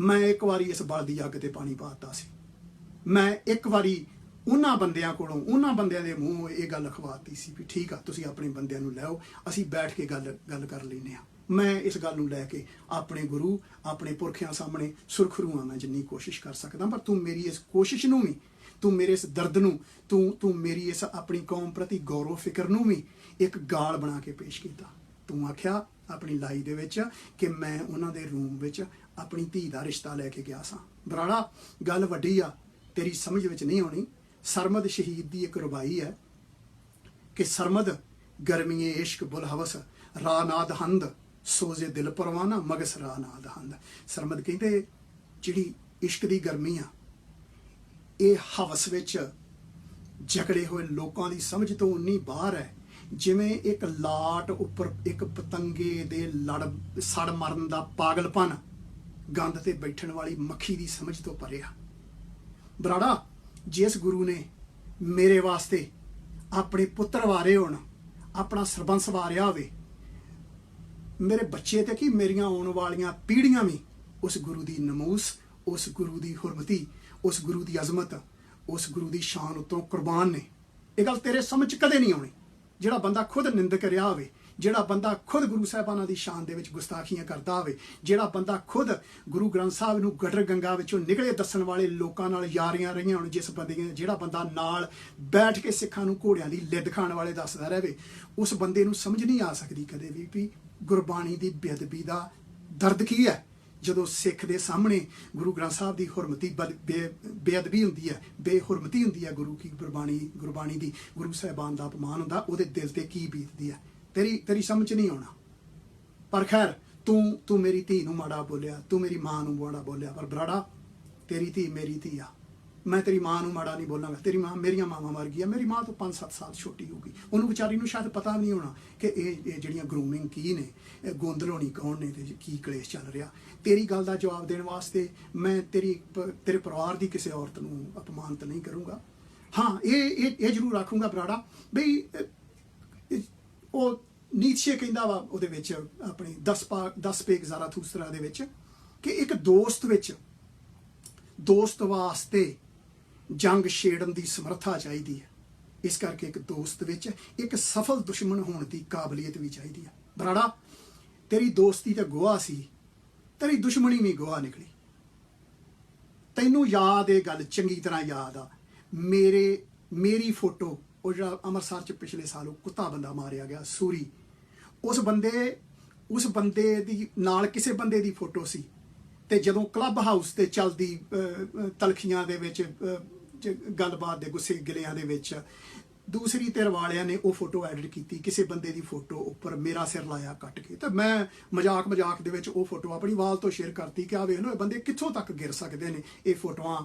ਮੈਂ ਇੱਕ ਵਾਰੀ ਇਸ ਬਲ ਦੀ ਅੱਗ ਤੇ ਪਾਣੀ ਪਾਤਾ ਸੀ। ਮੈਂ ਇੱਕ ਵਾਰੀ ਉਹਨਾਂ ਬੰਦਿਆਂ ਕੋਲੋਂ, ਉਹਨਾਂ ਬੰਦਿਆਂ ਦੇ ਮੂੰਹ ਇਹ ਗੱਲ ਅਖਵਾਤੀ ਸੀ ਵੀ ਠੀਕ ਆ, ਤੁਸੀਂ ਆਪਣੇ ਬੰਦਿਆਂ ਨੂੰ ਲਿਆਓ ਅਸੀਂ ਬੈਠ ਕੇ ਗੱਲ ਗੱਲ ਕਰ ਲੈਨੇ ਆ ਮੈਂ ਇਸ ਗੱਲ ਨੂੰ ਲੈ ਕੇ ਆਪਣੇ ਗੁਰੂ, ਆਪਣੇ ਪੁਰਖਿਆਂ ਸਾਹਮਣੇ ਸੁਰਖਰੂ ਆਵਾਂ ਜਿੰਨੀ ਕੋਸ਼ਿਸ਼ ਕਰ ਸਕਦਾ ਪਰ ਤੂੰ ਮੇਰੀ ਇਸ ਕੋਸ਼ਿਸ਼ ਨੂੰ ਵੀ, ਤੂੰ ਮੇਰੇ ਇਸ ਦਰਦ ਨੂੰ, ਤੂੰ ਤੂੰ ਮੇਰੀ ਇਸ ਆਪਣੀ ਕੌਮ ਪ੍ਰਤੀ ਗੌਰਵ ਫਿਕਰ ਨੂੰ ਵੀ ਇੱਕ ਗਾਲ ਬਣਾ ਕੇ ਪੇਸ਼ ਕੀਤਾ। ਤੂੰ ਆਖਿਆ ਆਪਣੀ ਲਾਈ ਦੇ ਵਿੱਚ ਕਿ ਮੈਂ ਉਹਨਾਂ ਦੇ ਰੂਮ ਵਿੱਚ ਆਪਣੀ ਧੀ ਦਾ ਰਿਸ਼ਤਾ ਲੈ ਕੇ ਗਿਆ ਸਾਂ। ਬਰਾੜਾ, ਗੱਲ ਵੱਡੀ ਆ, ਤੇਰੀ ਸਮਝ ਵਿੱਚ ਨਹੀਂ ਆਉਣੀ। ਸਰਮਦ ਸ਼ਹੀਦ ਦੀ ਇੱਕ ਰੁਬਾਈ ਹੈ ਕਿ ਸਰਮਦ ਗਰਮੀਏ ਇਸ਼ਕ ਬੁਲਹਵਸ ਰਾਨਾਦ ਹੰਦ ਸੋਜ਼ੇ ਦਿਲ ਪਰਵਾਨਾ ਮਗਸ ਰਾਨਾਦ ਹੰਦ ਸਰਮਦ ਕਹਿੰਦੇ, ਜਿਹੜੀ ਇਸ਼ਕ ਦੀ ਗਰਮੀ ਆ, ਇਹ ਹਵਸ ਵਿੱਚ ਜਕੜੇ ਹੋਏ ਲੋਕਾਂ ਦੀ ਸਮਝ ਤੋਂ ਉਨੀ ਬਾਹਰ ਹੈ। ਜਿਵੇਂ ਇੱਕ ਲਾਟ ਉੱਪਰ ਇੱਕ ਪਤੰਗੇ ਦੇ ਲੜ, ਸੜ ਮਰਨ ਦਾ ਪਾਗਲਪਨ ਗੰਦ ਤੇ ਬੈਠਣ ਵਾਲੀ ਮੱਖੀ ਦੀ ਸਮਝ ਤੋਂ ਪਰੇ ਆ। ਬਰਾੜਾ ਜਿਸ ਗੁਰੂ ਨੇ ਮੇਰੇ ਵਾਸਤੇ ਆਪਣੇ ਪੁੱਤਰ ਵਾਰੇ ਹੋਣ, ਆਪਣਾ ਸਰਬੰਸ ਵਾਰਿਆ ਹੋਵੇ ਮੇਰੇ ਬੱਚੇ ਤੇ ਕੀ ਮੇਰੀਆਂ ਆਉਣ ਵਾਲੀਆਂ ਪੀੜ੍ਹੀਆਂ ਵੀ ਉਸ ਗੁਰੂ ਦੀ ਨਮੂਸ, ਉਸ ਗੁਰੂ ਦੀ ਹੁਰਮਤੀ, ਉਸ ਗੁਰੂ ਦੀ ਅਜ਼ਮਤ, ਉਸ ਗੁਰੂ ਦੀ ਸ਼ਾਨ ਉਤੋਂ ਕੁਰਬਾਨ ਨੇ। ਇਹ ਗੱਲ ਤੇਰੇ ਸਮਝ 'ਚ ਕਦੇ ਨਹੀਂ ਆਉਣੀ। ਜਿਹੜਾ ਬੰਦਾ ਖੁਦ ਨਿੰਦਕ ਰਿਹਾ ਹੋਵੇ, ਜਿਹੜਾ ਬੰਦਾ ਖੁਦ ਗੁਰੂ ਸਾਹਿਬਾਨਾਂ ਦੀ ਸ਼ਾਨ ਦੇ ਵਿੱਚ ਗੁਸਤਾਖੀਆਂ ਕਰਦਾ ਹੋਵੇ, ਜਿਹੜਾ ਬੰਦਾ ਖੁਦ ਗੁਰੂ ਗ੍ਰੰਥ ਸਾਹਿਬ ਨੂੰ ਗਟਰ ਗੰਗਾ ਵਿੱਚੋਂ ਨਿਕਲੇ ਦੱਸਣ ਵਾਲੇ ਲੋਕਾਂ ਨਾਲ ਯਾਰੀਆਂ ਰਹੀਆਂ ਹੋਣ, ਜਿਸ ਬੰਦੇ ਦੀਆਂ- ਜਿਹੜਾ ਬੰਦਾ ਨਾਲ ਬੈਠ ਕੇ ਸਿੱਖਾਂ ਨੂੰ ਘੋੜਿਆਂ ਦੀ ਲਿੱਦ ਖਾਣ ਵਾਲੇ ਦੱਸਦਾ ਰਹੇ ਉਸ ਬੰਦੇ ਨੂੰ ਸਮਝ ਨਹੀਂ ਆ ਸਕਦੀ ਕਦੇ ਵੀ ਵੀ ਗੁਰਬਾਣੀ ਦੀ ਬੇਅਦਬੀ ਦਾ ਦਰਦ ਕੀ ਹੈ? ਜਦੋਂ ਸਿੱਖ ਦੇ ਸਾਹਮਣੇ ਗੁਰੂ ਗ੍ਰੰਥ ਸਾਹਿਬ ਦੀ ਹੁਰਮਤੀ ਬਦ- ਬੇ- ਬੇਅਦਬੀ ਹੁੰਦੀ ਹੈ, ਬੇਹੁਰਮਤੀ ਹੁੰਦੀ ਹੈ, ਗੁਰੂ ਕੀ ਗੁਰਬਾਣੀ ਗੁਰਬਾਣੀ ਦੀ ਗੁਰੂ ਸਾਹਿਬਾਨ ਦਾ ਅਪਮਾਨ ਹੁੰਦਾ, ਉਹਦੇ ਦਿਲ ਤੇ ਕੀ ਬੀਤਦੀ ਹੈ? ਤੇਰੀ ਤੇਰੀ ਸਮਝ ਨਹੀਂ ਆਉਣਾ। ਪਰ ਖੈਰ, ਤੂੰ ਤੂੰ ਮੇਰੀ ਧੀ ਨੂੰ ਮਾੜਾ ਬੋਲਿਆ, ਤੂੰ ਮੇਰੀ ਮਾਂ ਨੂੰ ਮਾੜਾ ਬੋਲਿਆ, ਪਰ ਬਰਾੜਾ, ਤੇਰੀ ਧੀ ਮੇਰੀ ਧੀ ਆ। ਮੈਂ ਤੇਰੀ ਮਾਂ ਨੂੰ ਮਾੜਾ ਨਹੀਂ ਬੋਲਾਂਗਾ, ਤੇਰੀ ਮਾਂ ਮੇਰੀਆਂ ਮਾਵਾਂ ਮਰ ਗਈਆਂ, ਮੇਰੀ ਮਾਂ ਤੋਂ 5-7 ਸਾਲ ਛੋਟੀ ਹੋਊਗੀ ਉਹਨੂੰ ਵਿਚਾਰੀ ਨੂੰ ਸ਼ਾਇਦ ਪਤਾ ਨਹੀਂ ਹੋਣਾ ਕਿ ਇਹ ਇਹ ਜਿਹੜੀਆਂ ਗਰੂਮਿੰਗ ਕੀ ਨੇ, ਇਹ ਗੋਂਦਲੋਣੀ ਕੌਣ ਨੇ ਤੇ ਕੀ ਕਲੇਸ਼ ਚੱਲ ਰਿਹਾ। ਤੇਰੀ ਗੱਲ ਦਾ ਜਵਾਬ ਦੇਣ ਵਾਸਤੇ ਮੈਂ ਤੇਰੀ ਪ- ਤੇਰੇ ਪਰਿਵਾਰ ਦੀ ਕਿਸੇ ਔਰਤ ਨੂੰ ਅਪਮਾਨਿਤ ਨਹੀਂ ਕਰੂੰਗਾ। ਹਾਂ, ਇਹ ਇਹ ਇਹ ਜ਼ਰੂਰ ਆਖੂੰਗਾ ਬਰਾੜਾ, ਬਈ ਉਹ ਨੀਚੇ ਕਹਿੰਦਾ ਵਾ ਉਹਦੇ ਵਿੱਚ, ਆਪਣੀ 10 ਪਾ 10 ਪੇਗ ਥੂਸਰਾ ਦੇ ਵਿੱਚ ਕਿ ਇੱਕ ਦੋਸਤ ਵਿੱਚ, ਦੋਸਤ ਵਾਸਤੇ ਜੰਗ ਛੇੜਨ ਦੀ ਸਮਰੱਥਾ ਚਾਹੀਦੀ ਹੈ। ਇਸ ਕਰਕੇ ਇੱਕ ਦੋਸਤ ਵਿੱਚ ਇੱਕ ਸਫਲ ਦੁਸ਼ਮਣ ਹੋਣ ਦੀ ਕਾਬਲੀਅਤ ਵੀ ਚਾਹੀਦੀ ਹੈ। ਬਰਾੜਾ, ਤੇਰੀ ਦੋਸਤੀ ਤਾਂ ਗੋਆ ਸੀ, ਤੇਰੀ ਦੁਸ਼ਮਣੀ ਵੀ ਗੋਆ ਨਿਕਲੀ। ਤੈਨੂੰ ਯਾਦ, ਇਹ ਗੱਲ ਚੰਗੀ ਤਰ੍ਹਾਂ ਯਾਦ ਆ। ਮੇਰੇ, ਮੇਰੀ ਫੋਟੋ, ਉਹ ਜਿਹੜਾ ਅੰਮ੍ਰਿਤਸਰ ਚ ਪਿਛਲੇ ਸਾਲ ਉਹ ਕੁੱਤਾ ਬੰਦਾ ਮਾਰਿਆ ਗਿਆ, ਸੂਰੀ। ਉਸ ਬੰਦੇ ਉਸ ਬੰਦੇ ਦੀ ਨਾਲ ਕਿਸੇ ਬੰਦੇ ਦੀ ਫੋਟੋ ਸੀ। ਤੇ ਜਦੋਂ ਕਲੱਬ ਹਾਊਸ ਤੇ ਚੱਲਦੀ ਤਲਖੀਆਂ ਦੇ ਵਿੱਚ ਗੱਲਬਾਤ ਦੇ ਗੁੱਸੇ ਗਿਲਿਆਂ ਦੇ ਵਿੱਚ, ਦੂਸਰੀ ਧਿਰ ਵਾਲਿਆਂ ਨੇ ਉਹ ਫੋਟੋ ਐਡਿਟ ਕੀਤੀ, ਕਿਸੇ ਬੰਦੇ ਦੀ ਫੋਟੋ ਉੱਪਰ ਮੇਰਾ ਸਿਰ ਲਾਇਆ ਕੱਟ ਕੇ। ਤਾਂ ਮੈਂ ਮਜ਼ਾਕ ਮਜ਼ਾਕ ਦੇ ਵਿੱਚ ਉਹ ਫੋਟੋ ਆਪਣੀ ਵਾਲ ਤੋਂ ਸ਼ੇਅਰ ਕਰਤੀ ਕਿ ਆ ਵੇਖ ਲਓ, ਇਹ ਬੰਦੇ ਕਿੱਥੋਂ ਤੱਕ ਗਿਰ ਸਕਦੇ ਨੇ। ਇਹ ਫੋਟੋਆਂ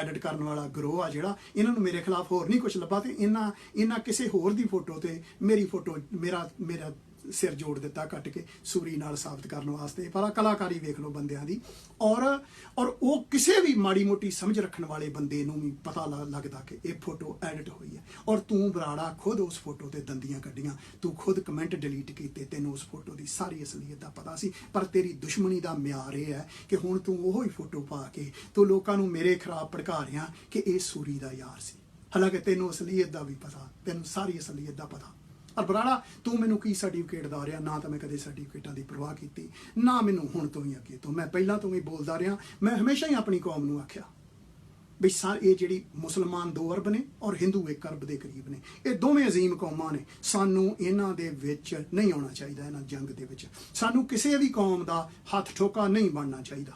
ਐਡਿਟ ਕਰਨ ਵਾਲਾ ਗਰੋਹ ਆ ਜਿਹੜਾ, ਇਹਨਾਂ ਨੂੰ ਮੇਰੇ ਖਿਲਾਫ ਹੋਰ ਨਹੀਂ ਕੁਝ ਲੱਭਾ ਤੇ ਇਹਨਾਂ ਇਹਨਾਂ ਕਿਸੇ ਹੋਰ ਦੀ ਫੋਟੋ ਤੇ ਮੇਰੀ ਫੋਟੋ ਮੇਰਾ ਮੇਰਾ ਸਿਰ ਜੋੜ ਦਿੱਤਾ ਕੱਟ ਕੇ ਸੂਰੀ ਨਾਲ ਸਾਬਤ ਕਰਨ ਵਾਸਤੇ। ਪਰ ਕਲਾਕਾਰੀ ਵੇਖ ਲਓ ਬੰਦਿਆਂ ਦੀ। ਔਰ ਔਰ ਉਹ ਕਿਸੇ ਵੀ ਮਾੜੀ ਮੋਟੀ ਸਮਝ ਰੱਖਣ ਵਾਲੇ ਬੰਦੇ ਨੂੰ ਵੀ ਪਤਾ ਲ- ਲੱਗਦਾ ਕਿ ਇਹ ਫੋਟੋ ਐਡਿਟ ਹੋਈ ਹੈ। ਔਰ ਤੂੰ ਬਰਾੜਾ ਖੁਦ ਉਸ ਫੋਟੋ ਤੇ ਦੰਦੀਆਂ ਕੱਢੀਆਂ। ਤੂੰ ਖੁਦ ਕਮੈਂਟ ਡਿਲੀਟ ਕੀਤੇ। ਤੈਨੂੰ ਉਸ ਫੋਟੋ ਦੀ ਸਾਰੀ ਅਸਲੀਅਤ ਦਾ ਪਤਾ ਸੀ। ਪਰ ਤੇਰੀ ਦੁਸ਼ਮਣੀ ਦਾ ਮਿਆਰ ਇਹ ਹੈ ਕਿ ਹੁਣ ਤੂੰ ਉਹੀ ਫੋਟੋ ਪਾ ਕੇ ਤੂੰ ਲੋਕਾਂ ਨੂੰ ਮੇਰੇ ਖਿਲਾਫ ਭੜਕਾ ਰਿਹਾ ਕਿ ਇਹ ਸੂਰੀ ਦਾ ਯਾਰ ਸੀ। ਹਾਲਾਂਕਿ ਤੈਨੂੰ ਅਸਲੀਅਤ ਦਾ ਵੀ ਪਤਾ, ਤੈਨੂੰ ਸਾਰੀ ਅਸਲੀਅਤ ਦਾ ਪਤਾ। ਔਰ ਬਰਾੜਾ ਤੂੰ ਮੈਨੂੰ ਕੀ ਸਰਟੀਫਿਕੇਟ ਦਾ ਰਿਹਾ? ਨਾ ਤਾਂ ਮੈਂ ਕਦੇ ਸਰਟੀਫਿਕੇਟਾਂ ਦੀ ਪਰਵਾਹ ਕੀਤੀ, ਨਾ ਮੈਨੂੰ ਹੁਣ ਤੋਂ ਹੀ ਅੱਗੇ ਤੋਂ। ਮੈਂ ਪਹਿਲਾਂ ਤੋਂ ਹੀ ਬੋਲਦਾ ਰਿਹਾ, ਮੈਂ ਹਮੇਸ਼ਾ ਹੀ ਆਪਣੀ ਕੌਮ ਨੂੰ ਆਖਿਆ ਵੀ ਸਾ, ਇਹ ਜਿਹੜੀ ਮੁਸਲਮਾਨ ਦੋ ਅਰਬ ਨੇ ਔਰ ਹਿੰਦੂ ਇੱਕ ਅਰਬ ਦੇ ਕਰੀਬ ਨੇ, ਇਹ ਦੋਵੇਂ ਅਜ਼ੀਮ ਕੌਮਾਂ ਨੇ। ਸਾਨੂੰ ਇਹਨਾਂ ਦੇ ਵਿੱਚ ਨਹੀਂ ਆਉਣਾ ਚਾਹੀਦਾ, ਇਹਨਾਂ ਜੰਗ ਦੇ ਵਿੱਚ। ਸਾਨੂੰ ਕਿਸੇ ਵੀ ਕੌਮ ਦਾ ਹੱਥ ਠੋਕਾ ਨਹੀਂ ਬਣਨਾ ਚਾਹੀਦਾ।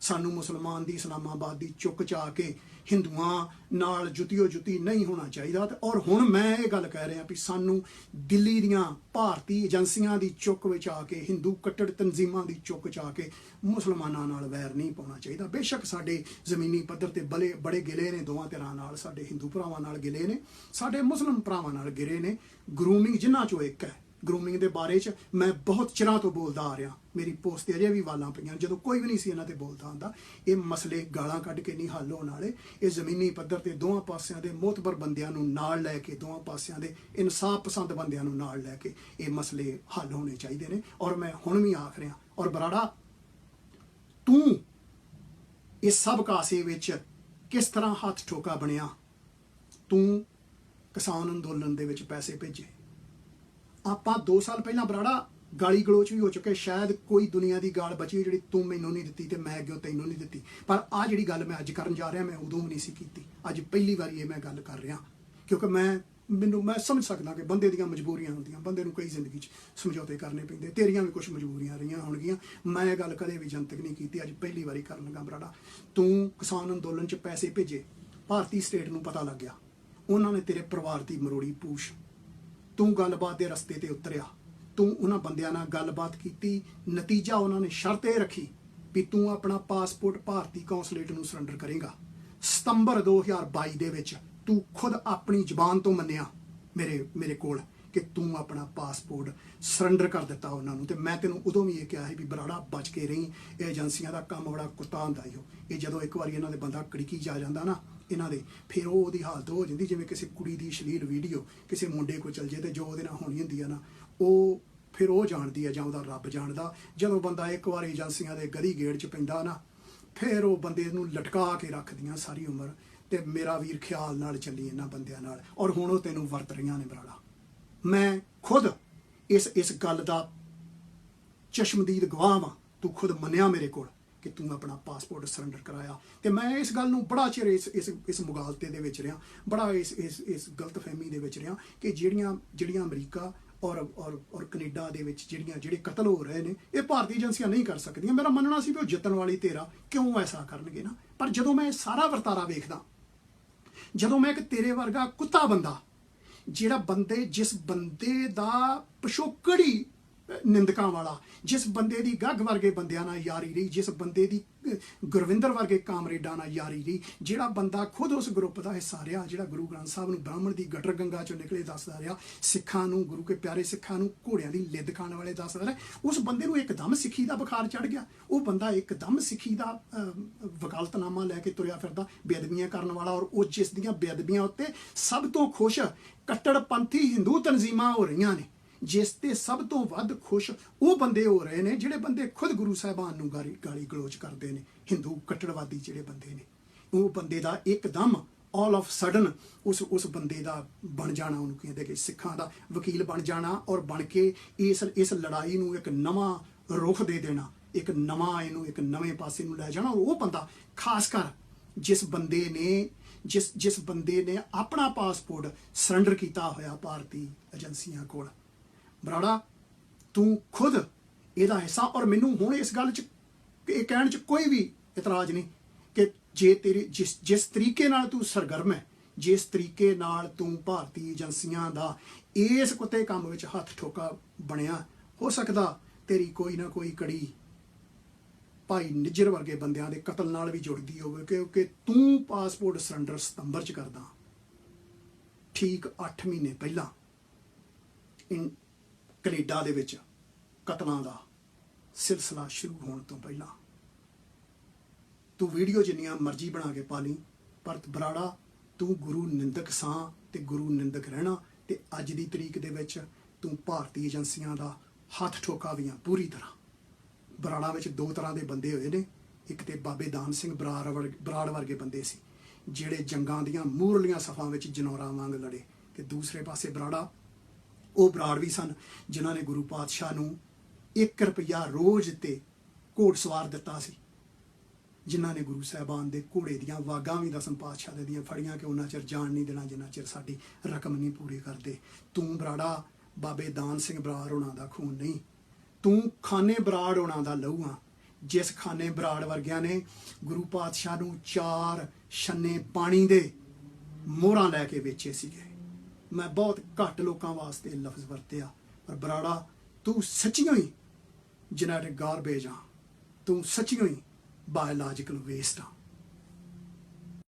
ਸਾਨੂੰ ਮੁਸਲਮਾਨ ਦੀ, ਇਸਲਾਮਾਬਾਦ ਦੀ ਚੁੱਕ ਚਾ ਕੇ ਹਿੰਦੂਆਂ ਨਾਲ ਜੁਤੀਓ ਜੁਤੀ ਨਹੀਂ ਹੋਣਾ ਚਾਹੀਦਾ। ਤੇ ਔਰ ਹੁਣ ਮੈਂ ਇਹ ਗੱਲ ਕਹਿ ਰਿਹਾ ਵੀ ਸਾਨੂੰ ਦਿੱਲੀ ਦੀਆਂ ਭਾਰਤੀ ਏਜੰਸੀਆਂ ਦੀ ਚੁੱਕ ਵਿੱਚ ਆ ਕੇ, ਹਿੰਦੂ ਕੱਟੜ ਤਨਜ਼ੀਮਾਂ ਦੀ ਚੁੱਕ ਚ ਆ ਕੇ ਮੁਸਲਮਾਨਾਂ ਨਾਲ ਵੈਰ ਨਹੀਂ ਪਾਉਣਾ ਚਾਹੀਦਾ। ਬੇਸ਼ੱਕ ਸਾਡੇ ਜ਼ਮੀਨੀ ਪੱਧਰ ਤੇ ਬਲੇ ਬੜੇ ਗਿਲੇ ਨੇ, ਦੋਵਾਂ ਧਿਰਾਂ ਨਾਲ, ਸਾਡੇ ਹਿੰਦੂ ਭਰਾਵਾਂ ਨਾਲ ਗਿਲੇ ਨੇ, ਸਾਡੇ ਮੁਸਲਮਾਨ ਭਰਾਵਾਂ ਨਾਲ ਗਿਰੇ ਨੇ। ਗਰੂਮਿੰਗ ਜਿਨ੍ਹਾਂ ਚੋਂ ਇੱਕ ਹੈ ਗਰੂਮਿੰਗ ਦੇ ਬਾਰੇ ਚ ਮੈਂ ਬਹੁਤ ਚਿਰਾਂ ਤੋਂ ਬੋਲਦਾ ਆ ਰਿਹਾ। ਮੇਰੀ ਪੋਸਟ ਤੇ ਅਜੇ ਵੀ ਵਾਲਾਂ ਪਈਆਂ ਜਦੋਂ ਕੋਈ ਵੀ ਨਹੀਂ ਸੀ ਇਹਨਾਂ ਤੇ ਬੋਲਦਾ ਹੁੰਦਾ, ਇਹ ਮਸਲੇ ਗਾਲਾਂ ਕੱਢ ਕੇ ਨਹੀਂ ਹੱਲ ਹੋਣ ਵਾਲੇ। ਇਹ ਜ਼ਮੀਨੀ ਪੱਧਰ ਤੇ ਦੋਵਾਂ ਪਾਸਿਆਂ ਦੇ ਮੋਤਬਰ ਬੰਦਿਆਂ ਨੂੰ ਨਾਲ ਲੈ ਕੇ, ਦੋਵਾਂ ਪਾਸਿਆਂ ਦੇ ਇਨਸਾਫ ਪਸੰਦ ਬੰਦਿਆਂ ਨੂੰ ਨਾਲ ਲੈ ਕੇ ਇਹ ਮਸਲੇ ਹੱਲ ਹੋਣੇ ਚਾਹੀਦੇ ਨੇ। ਔਰ ਮੈਂ ਹੁਣ ਵੀ ਆਖ ਰਿਹਾ। ਔਰ ਬਰਾੜਾ, ਤੂੰ ਇਸ ਸਭ ਕਾਸੇ ਵਿੱਚ ਕਿਸ ਤਰ੍ਹਾਂ ਹੱਥ ਠੋਕਾ ਬਣਿਆ? ਤੂੰ ਕਿਸਾਨ ਅੰਦੋਲਨ ਦੇ ਵਿੱਚ ਪੈਸੇ ਭੇਜੇ। ਆਪਾਂ 2 ਸਾਲ ਪਹਿਲਾਂ ਬਰਾੜਾ ਗਾਲੀ ਗਲੋਚ ਵੀ ਹੋ ਚੁੱਕੇ, ਸ਼ਾਇਦ ਕੋਈ ਦੁਨੀਆ ਦੀ ਗਾਲ ਬਚੀ ਜਿਹੜੀ ਤੂੰ ਮੈਨੂੰ ਨਹੀਂ ਦਿੱਤੀ ਤੇ ਮੈਂ ਅੱਗੇ ਤੈਨੂੰ ਨਹੀਂ ਦਿੱਤੀ। ਪਰ ਆ ਜਿਹੜੀ ਗੱਲ ਮੈਂ ਅੱਜ ਕਰਨ ਜਾ ਰਿਹਾ, ਮੈਂ ਉਦੋਂ ਵੀ ਨਹੀਂ ਸੀ ਕੀਤੀ। ਅੱਜ ਪਹਿਲੀ ਵਾਰੀ ਇਹ ਮੈਂ ਗੱਲ ਕਰ ਰਿਹਾ। ਕਿਉਂਕਿ ਮੈਂ, ਮੈਨੂੰ, ਮੈਂ ਸਮਝ ਸਕਦਾ ਕਿ ਬੰਦੇ ਦੀਆਂ ਮਜਬੂਰੀਆਂ ਹੁੰਦੀਆਂ, ਬੰਦੇ ਨੂੰ ਕਈ ਜ਼ਿੰਦਗੀ 'ਚ ਸਮਝੌਤੇ ਕਰਨੇ ਪੈਂਦੇ, ਤੇਰੀਆਂ ਵੀ ਕੁਝ ਮਜਬੂਰੀਆਂ ਰਹੀਆਂ ਹੋਣਗੀਆਂ। ਮੈਂ ਇਹ ਗੱਲ ਕਦੇ ਵੀ ਜਨਤਕ ਨਹੀਂ ਕੀਤੀ, ਅੱਜ ਪਹਿਲੀ ਵਾਰੀ ਕਰਨ ਲੱਗਾ ਬਰਾੜਾ। ਤੂੰ ਕਿਸਾਨ ਅੰਦੋਲਨ 'ਚ ਪੈਸੇ ਭੇਜੇ, ਭਾਰਤੀ ਸਟੇਟ ਨੂੰ ਪਤਾ ਲੱਗ ਗਿਆ। ਉਹਨਾਂ ਨੇ ਤੇਰੇ ਪਰਿਵਾਰ ਦੀ ਮਰੋੜੀ ਪੂਛ ਤੂੰ ਗੱਲਬਾਤ ਦੇ ਰਸਤੇ ਤੇ ਉਤਰਿਆ। ਤੂੰ ਉਹਨਾਂ ਬੰਦਿਆਂ ਨਾਲ ਗੱਲਬਾਤ ਕੀਤੀ। ਨਤੀਜਾ ਉਹਨਾਂ ਨੇ ਸ਼ਰਤ ਇਹ ਰੱਖੀ ਵੀ ਤੂੰ ਆਪਣਾ ਪਾਸਪੋਰਟ ਭਾਰਤੀ ਕੌਂਸੂਲੇਟ ਨੂੰ ਸਰੈਂਡਰ ਕਰੇਗਾ। ਸਤੰਬਰ 2022 ਦੇ ਵਿੱਚ ਤੂੰ ਖੁਦ ਆਪਣੀ ਜ਼ੁਬਾਨ ਤੋਂ ਮੰਨਿਆ ਮੇਰੇ ਮੇਰੇ ਕੋਲ ਕਿ ਤੂੰ ਆਪਣਾ ਪਾਸਪੋਰਟ ਸਰੈਂਡਰ ਕਰ ਦਿੱਤਾ ਉਹਨਾਂ ਨੂੰ। ਤੇ ਮੈਂ ਤੈਨੂੰ ਉਦੋਂ ਵੀ ਇਹ ਕਿਹਾ ਸੀ ਵੀ ਬਰਾੜਾ ਬਚ ਕੇ ਰਹੀ। ਇਹ ਏਜੰਸੀਆਂ ਦਾ ਕੰਮ ਬੜਾ ਕੁੱਤਾ ਹੁੰਦਾ ਈ ਓ ਇਹ ਜਦੋਂ ਇੱਕ ਵਾਰੀ ਇਹਨਾਂ ਦੇ ਬੰਦਾ ਕੜਕੀ ਜਾ ਜਾਂਦਾ ਨਾ ਇਹਨਾਂ ਦੇ, ਫਿਰ ਉਹ ਉਹਦੀ ਹਾਲਤ ਹੋ ਜਾਂਦੀ, ਜਿਵੇਂ ਕਿਸੇ ਕੁੜੀ ਦੀ ਅਸ਼ਲੀਲ ਵੀਡੀਓ ਕਿਸੇ ਮੁੰਡੇ ਕੋਲ ਚਲ ਜੇ ਤੇ ਜੋ ਉਹਦੇ ਨਾਲ ਹੋਣੀ ਹੁੰਦੀ ਆ ਨਾ, ਉਹ ਫਿਰ ਉਹ ਜਾਣਦੀ ਆ ਜਾਂ ਉਹਦਾ ਰੱਬ ਜਾਣਦਾ। ਜਦੋਂ ਬੰਦਾ ਇੱਕ ਵਾਰ ਏਜੰਸੀਆਂ ਦੇ ਗਦੀ ਗੇੜ 'ਚ ਪੈਂਦਾ ਨਾ, ਫਿਰ ਉਹ ਬੰਦੇ ਨੂੰ ਲਟਕਾ ਕੇ ਰੱਖਦੀਆਂ ਸਾਰੀ ਉਮਰ ਤੇ ਮੇਰਾ ਵੀਰ ਖਿਆਲ ਨਾਲ ਚੱਲੀ ਇਹਨਾਂ ਬੰਦਿਆਂ ਨਾਲ। ਔਰ ਹੁਣ ਉਹ ਤੈਨੂੰ ਵਰਤ ਰਹੀਆਂ ਨੇ ਬਰਾੜਾ ਮੈਂ ਖੁਦ ਇਸ ਇਸ ਗੱਲ ਦਾ ਚਸ਼ਮਦੀਦ ਗਵਾਹ ਵਾਂ। ਤੂੰ ਖੁਦ ਮੰਨਿਆ ਮੇਰੇ ਕੋਲ। ਕਿ ਤੂੰ ਆਪਣਾ ਪਾਸਪੋਰਟ ਸਰੈਂਡਰ ਕਰਾਇਆ। ਤੇ ਮੈਂ ਇਸ ਗੱਲ ਨੂੰ ਬੜਾ ਚਿਰ ਇਸ ਇਸ ਇਸ ਮੁਗਾਲਤੇ ਦੇ ਵਿੱਚ ਰਿਹਾ, ਬੜਾ ਇਸ ਇਸ ਇਸ ਗਲਤਫਹਿਮੀ ਦੇ ਵਿੱਚ ਰਿਹਾ ਕਿ ਜਿਹੜੀਆਂ ਜਿਹੜੀਆਂ ਅਮਰੀਕਾ ਔਰ ਔਰ ਔਰ ਕੈਨੇਡਾ ਦੇ ਵਿੱਚ ਜਿਹੜੀਆਂ, ਜਿਹੜੇ ਕਤਲ ਹੋ ਰਹੇ ਨੇ, ਇਹ ਭਾਰਤੀ ਏਜੰਸੀਆਂ ਨਹੀਂ ਕਰ ਸਕਦੀਆਂ। ਮੇਰਾ ਮੰਨਣਾ ਸੀ ਵੀ ਉਹ ਜਿੱਤਣ ਵਾਲੀ ਤੇਰਾ ਕਿਉਂ ਐਸਾ ਕਰਨਗੇ ਨਾ? ਪਰ ਜਦੋਂ ਮੈਂ ਇਹ ਸਾਰਾ ਵਰਤਾਰਾ ਵੇਖਦਾ, ਜਦੋਂ ਮੈਂ ਇੱਕ ਤੇਰੇ ਵਰਗਾ ਕੁੱਤਾ ਬੰਦਾ, ਜਿਹੜਾ ਬੰਦੇ, ਜਿਸ ਬੰਦੇ ਦਾ ਪਿਛੋਕੜੀ ਨਿੰਦਕਾਂ ਵਾਲਾ, ਜਿਸ ਬੰਦੇ ਦੀ ਗੱਗ ਵਰਗੇ ਬੰਦਿਆਂ ਨਾਲ ਯਾਰੀ ਰਹੀ, ਜਿਸ ਬੰਦੇ ਦੀ ਗੁਰਵਿੰਦਰ ਵਰਗੇ ਕਾਮਰੇਡਾਂ ਨਾਲ ਯਾਰੀ ਰਹੀ, ਜਿਹੜਾ ਬੰਦਾ ਖੁਦ ਉਸ ਗਰੁੱਪ ਦਾ ਹਿੱਸਾ ਰਿਹਾ, ਜਿਹੜਾ ਗੁਰੂ ਗ੍ਰੰਥ ਸਾਹਿਬ ਨੂੰ ਬ੍ਰਾਹਮਣ ਦੀ ਗਟਰ ਗੰਗਾ ਚੋਂ ਨਿਕਲੇ ਦੱਸਦਾ ਰਿਹਾ, ਸਿੱਖਾਂ ਨੂੰ, ਗੁਰੂ ਕੇ ਪਿਆਰੇ ਸਿੱਖਾਂ ਨੂੰ ਘੋੜਿਆਂ ਦੀ ਲਿੱਦ ਖਾਣ ਵਾਲੇ ਦੱਸਦਾ ਰਿਹਾ, ਉਸ ਬੰਦੇ ਨੂੰ ਇੱਕਦਮ ਸਿੱਖੀ ਦਾ ਬੁਖਾਰ ਚੜ ਗਿਆ। ਉਹ ਬੰਦਾ ਇੱਕਦਮ ਸਿੱਖੀ ਦਾ ਵਕਾਲਤਨਾਮਾ ਲੈ ਕੇ ਤੁਰਿਆ ਫਿਰਦਾ, ਬੇਅਦਬੀਆਂ ਕਰਨ ਵਾਲਾ ਔਰ ਉਹ ਜਿਸ ਦੀਆਂ ਬੇਅਦਬੀਆਂ ਉੱਤੇ ਸਭ ਤੋਂ ਖੁਸ਼ ਕੱਟੜਪੰਥੀ ਹਿੰਦੂ ਤਨਜ਼ੀਮਾਂ ਹੋ ਰਹੀਆਂ ਨੇ। ਜਿਸ ਤੇ ਸਭ ਤੋਂ ਵੱਧ ਖੁਸ਼ ਉਹ ਬੰਦੇ ਹੋ ਰਹੇ ਨੇ ਜਿਹੜੇ ਬੰਦੇ ਖੁਦ ਗੁਰੂ ਸਾਹਿਬਾਨ ਨੂੰ ਗਾਲੀ ਗਾਲੀ ਗਲੋਚ ਕਰਦੇ ਨੇ, ਹਿੰਦੂ ਕੱਟੜਵਾਦੀ ਜਿਹੜੇ ਬੰਦੇ ਨੇ। ਉਹ ਬੰਦੇ ਦਾ ਇੱਕਦਮ ਆਲ ਆਫ ਸਡਨ ਉਸ ਉਸ ਬੰਦੇ ਦਾ ਬਣ ਜਾਣਾ, ਉਹਨੂੰ ਕਹਿੰਦੇ ਕਿ ਸਿੱਖਾਂ ਦਾ ਵਕੀਲ ਬਣ ਜਾਣਾ ਔਰ ਬਣ ਕੇ ਇਸ ਇਸ ਲੜਾਈ ਨੂੰ ਇੱਕ ਨਵਾਂ ਰੁਖ ਦੇ ਦੇਣਾ, ਇੱਕ ਨਵਾਂ ਇਹਨੂੰ ਇੱਕ ਨਵੇਂ ਪਾਸੇ ਨੂੰ ਲੈ ਜਾਣਾ ਔਰ ਉਹ ਬੰਦਾ ਖਾਸ ਕਰ ਜਿਸ ਬੰਦੇ ਨੇ ਜਿਸ ਜਿਸ ਬੰਦੇ ਨੇ ਆਪਣਾ ਪਾਸਪੋਰਟ ਸਰੈਂਡਰ ਕੀਤਾ ਹੋਇਆ ਭਾਰਤੀ ਏਜੰਸੀਆਂ ਕੋਲ ਬਰਾੜਾ, ਤੂੰ ਖੁਦ ਇਹਦਾ ਹਿੱਸਾ ਔਰ ਮੈਨੂੰ ਹੁਣ ਇਸ ਗੱਲ 'ਚ, ਇਹ ਕਹਿਣ 'ਚ ਕੋਈ ਵੀ ਇਤਰਾਜ਼ ਨਹੀਂ ਕਿ ਜੇ ਤੇਰੀ ਜਿਸ ਜਿਸ ਤਰੀਕੇ ਨਾਲ ਤੂੰ ਸਰਗਰਮ ਹੈ, ਜਿਸ ਤਰੀਕੇ ਨਾਲ ਤੂੰ ਭਾਰਤੀ ਏਜੰਸੀਆਂ ਦਾ ਇਸ ਕੁੱਤੇ ਕੰਮ ਵਿੱਚ ਹੱਥ ਠੋਕਾ ਬਣਿਆ, ਹੋ ਸਕਦਾ ਤੇਰੀ ਕੋਈ ਨਾ ਕੋਈ ਕੜੀ ਭਾਈ ਨਿੱਜਰ ਵਰਗੇ ਬੰਦਿਆਂ ਦੇ ਕਤਲ ਨਾਲ ਵੀ ਜੁੜਦੀ ਹੋਵੇ ਕਿਉਂਕਿ ਤੂੰ ਪਾਸਪੋਰਟ ਸਰੈਂਡਰ ਸਤੰਬਰ 'ਚ ਕਰਦਾ। ਠੀਕ 8 ਮਹੀਨੇ ਪਹਿਲਾਂ, ਇਨ ਕੈਨੇਡਾ ਦੇ ਵਿੱਚ ਕਤਲਾਂ ਦਾ ਸਿਲਸਿਲਾ ਸ਼ੁਰੂ ਹੋਣ ਤੋਂ ਪਹਿਲਾਂ। ਤੂੰ ਵੀਡੀਓ ਜਿੰਨੀਆਂ ਮਰਜ਼ੀ ਬਣਾ ਕੇ ਪਾ ਲਈ, ਪਰ ਬਰਾੜਾ, ਤੂੰ ਗੁਰੂ ਨਿੰਦਕ ਸਾਂ ਤੇ ਗੁਰੂ ਨਿੰਦਕ ਰਹਿਣਾ ਤੇ ਅੱਜ ਦੀ ਤਰੀਕ ਦੇ ਵਿੱਚ ਤੂੰ ਭਾਰਤੀ ਏਜੰਸੀਆਂ ਦਾ ਹੱਥ ਠੋਕਾ ਵੀ ਆ ਪੂਰੀ ਤਰ੍ਹਾਂ। ਬਰਾੜਾ ਵਿੱਚ ਦੋ ਤਰ੍ਹਾਂ ਦੇ ਬੰਦੇ ਹੋਏ ਨੇ, ਇੱਕ ਤੇ ਬਾਬੇ ਦਾਨ ਸਿੰਘ ਬਰਾੜ ਵਰਗੇ ਬਰਾੜ ਵਰਗੇ ਬੰਦੇ ਸੀ, ਜਿਹੜੇ ਜੰਗਾਂ ਦੀਆਂ ਮੂਰਲੀਆਂ ਸਫਾਂ ਵਿੱਚ ਜਨੌਰਾਂ ਵਾਂਗ ਲੜੇ ਤੇ ਦੂਸਰੇ ਪਾਸੇ ਬਰਾੜਾ ਉਹ ਬਰਾੜ ਵੀ ਸਨ, ਜਿਨ੍ਹਾਂ ਨੇ ਗੁਰੂ ਪਾਤਸ਼ਾਹ ਨੂੰ 1 ਰੁਪਿਆ ਰੋਜ਼ ਤੇ ਘੋੜ ਸਵਾਰ ਦਿੱਤਾ ਸੀ। ਜਿਨ੍ਹਾਂ ਨੇ ਗੁਰੂ ਸਾਹਿਬਾਨ ਦੇ ਘੋੜੇ ਦੀਆਂ ਵਾਗਾਂ ਵੀ ਦਸਮ ਪਾਤਸ਼ਾਹ ਦੇ ਦੀਆਂ ਫੜੀਆਂ ਕਿ ਉਹਨਾਂ ਚਿਰ ਜਾਣ ਨਹੀਂ ਦੇਣਾ, ਜਿੰਨਾ ਚਿਰ ਸਾਡੀ ਰਕਮ ਨਹੀਂ ਪੂਰੀ ਕਰਦੇ। ਤੂੰ ਬਰਾੜਾ, ਬਾਬੇ ਦਾਨ ਸਿੰਘ ਬਰਾੜ ਹੋਣਾ ਦਾ ਖੂਨ ਨਹੀਂ। ਤੂੰ ਖਾਨੇ ਬਰਾੜ ਹੋਣਾ ਦਾ ਲਹੂ ਆ ਜਿਸ ਖਾਨੇ ਬਰਾੜ ਵਰਗਿਆਂ ਨੇ ਗੁਰੂ ਪਾਤਸ਼ਾਹ ਨੂੰ ਚਾਰ ਛੰਨੇ ਪਾਣੀ ਦੇ ਮੋਹਰਾਂ ਲੈ ਕੇ ਵੇਚੇ ਸੀਗੇ। ਮੈਂ ਬਹੁਤ ਘੱਟ ਲੋਕਾਂ ਵਾਸਤੇ ਲਫ਼ਜ਼ ਵਰਤਿਆ। ਪਰ ਬਰਾੜਾ, ਤੂੰ ਸੱਚੀਓ ਹੀ ਜੈਨੇਟਿਕ ਗਾਰਬੇਜ ਆ। ਤੂੰ ਸੱਚੀਓ ਹੀ ਬਾਇਓਲੋਜੀਕਲ ਵੇਸਟ ਆ।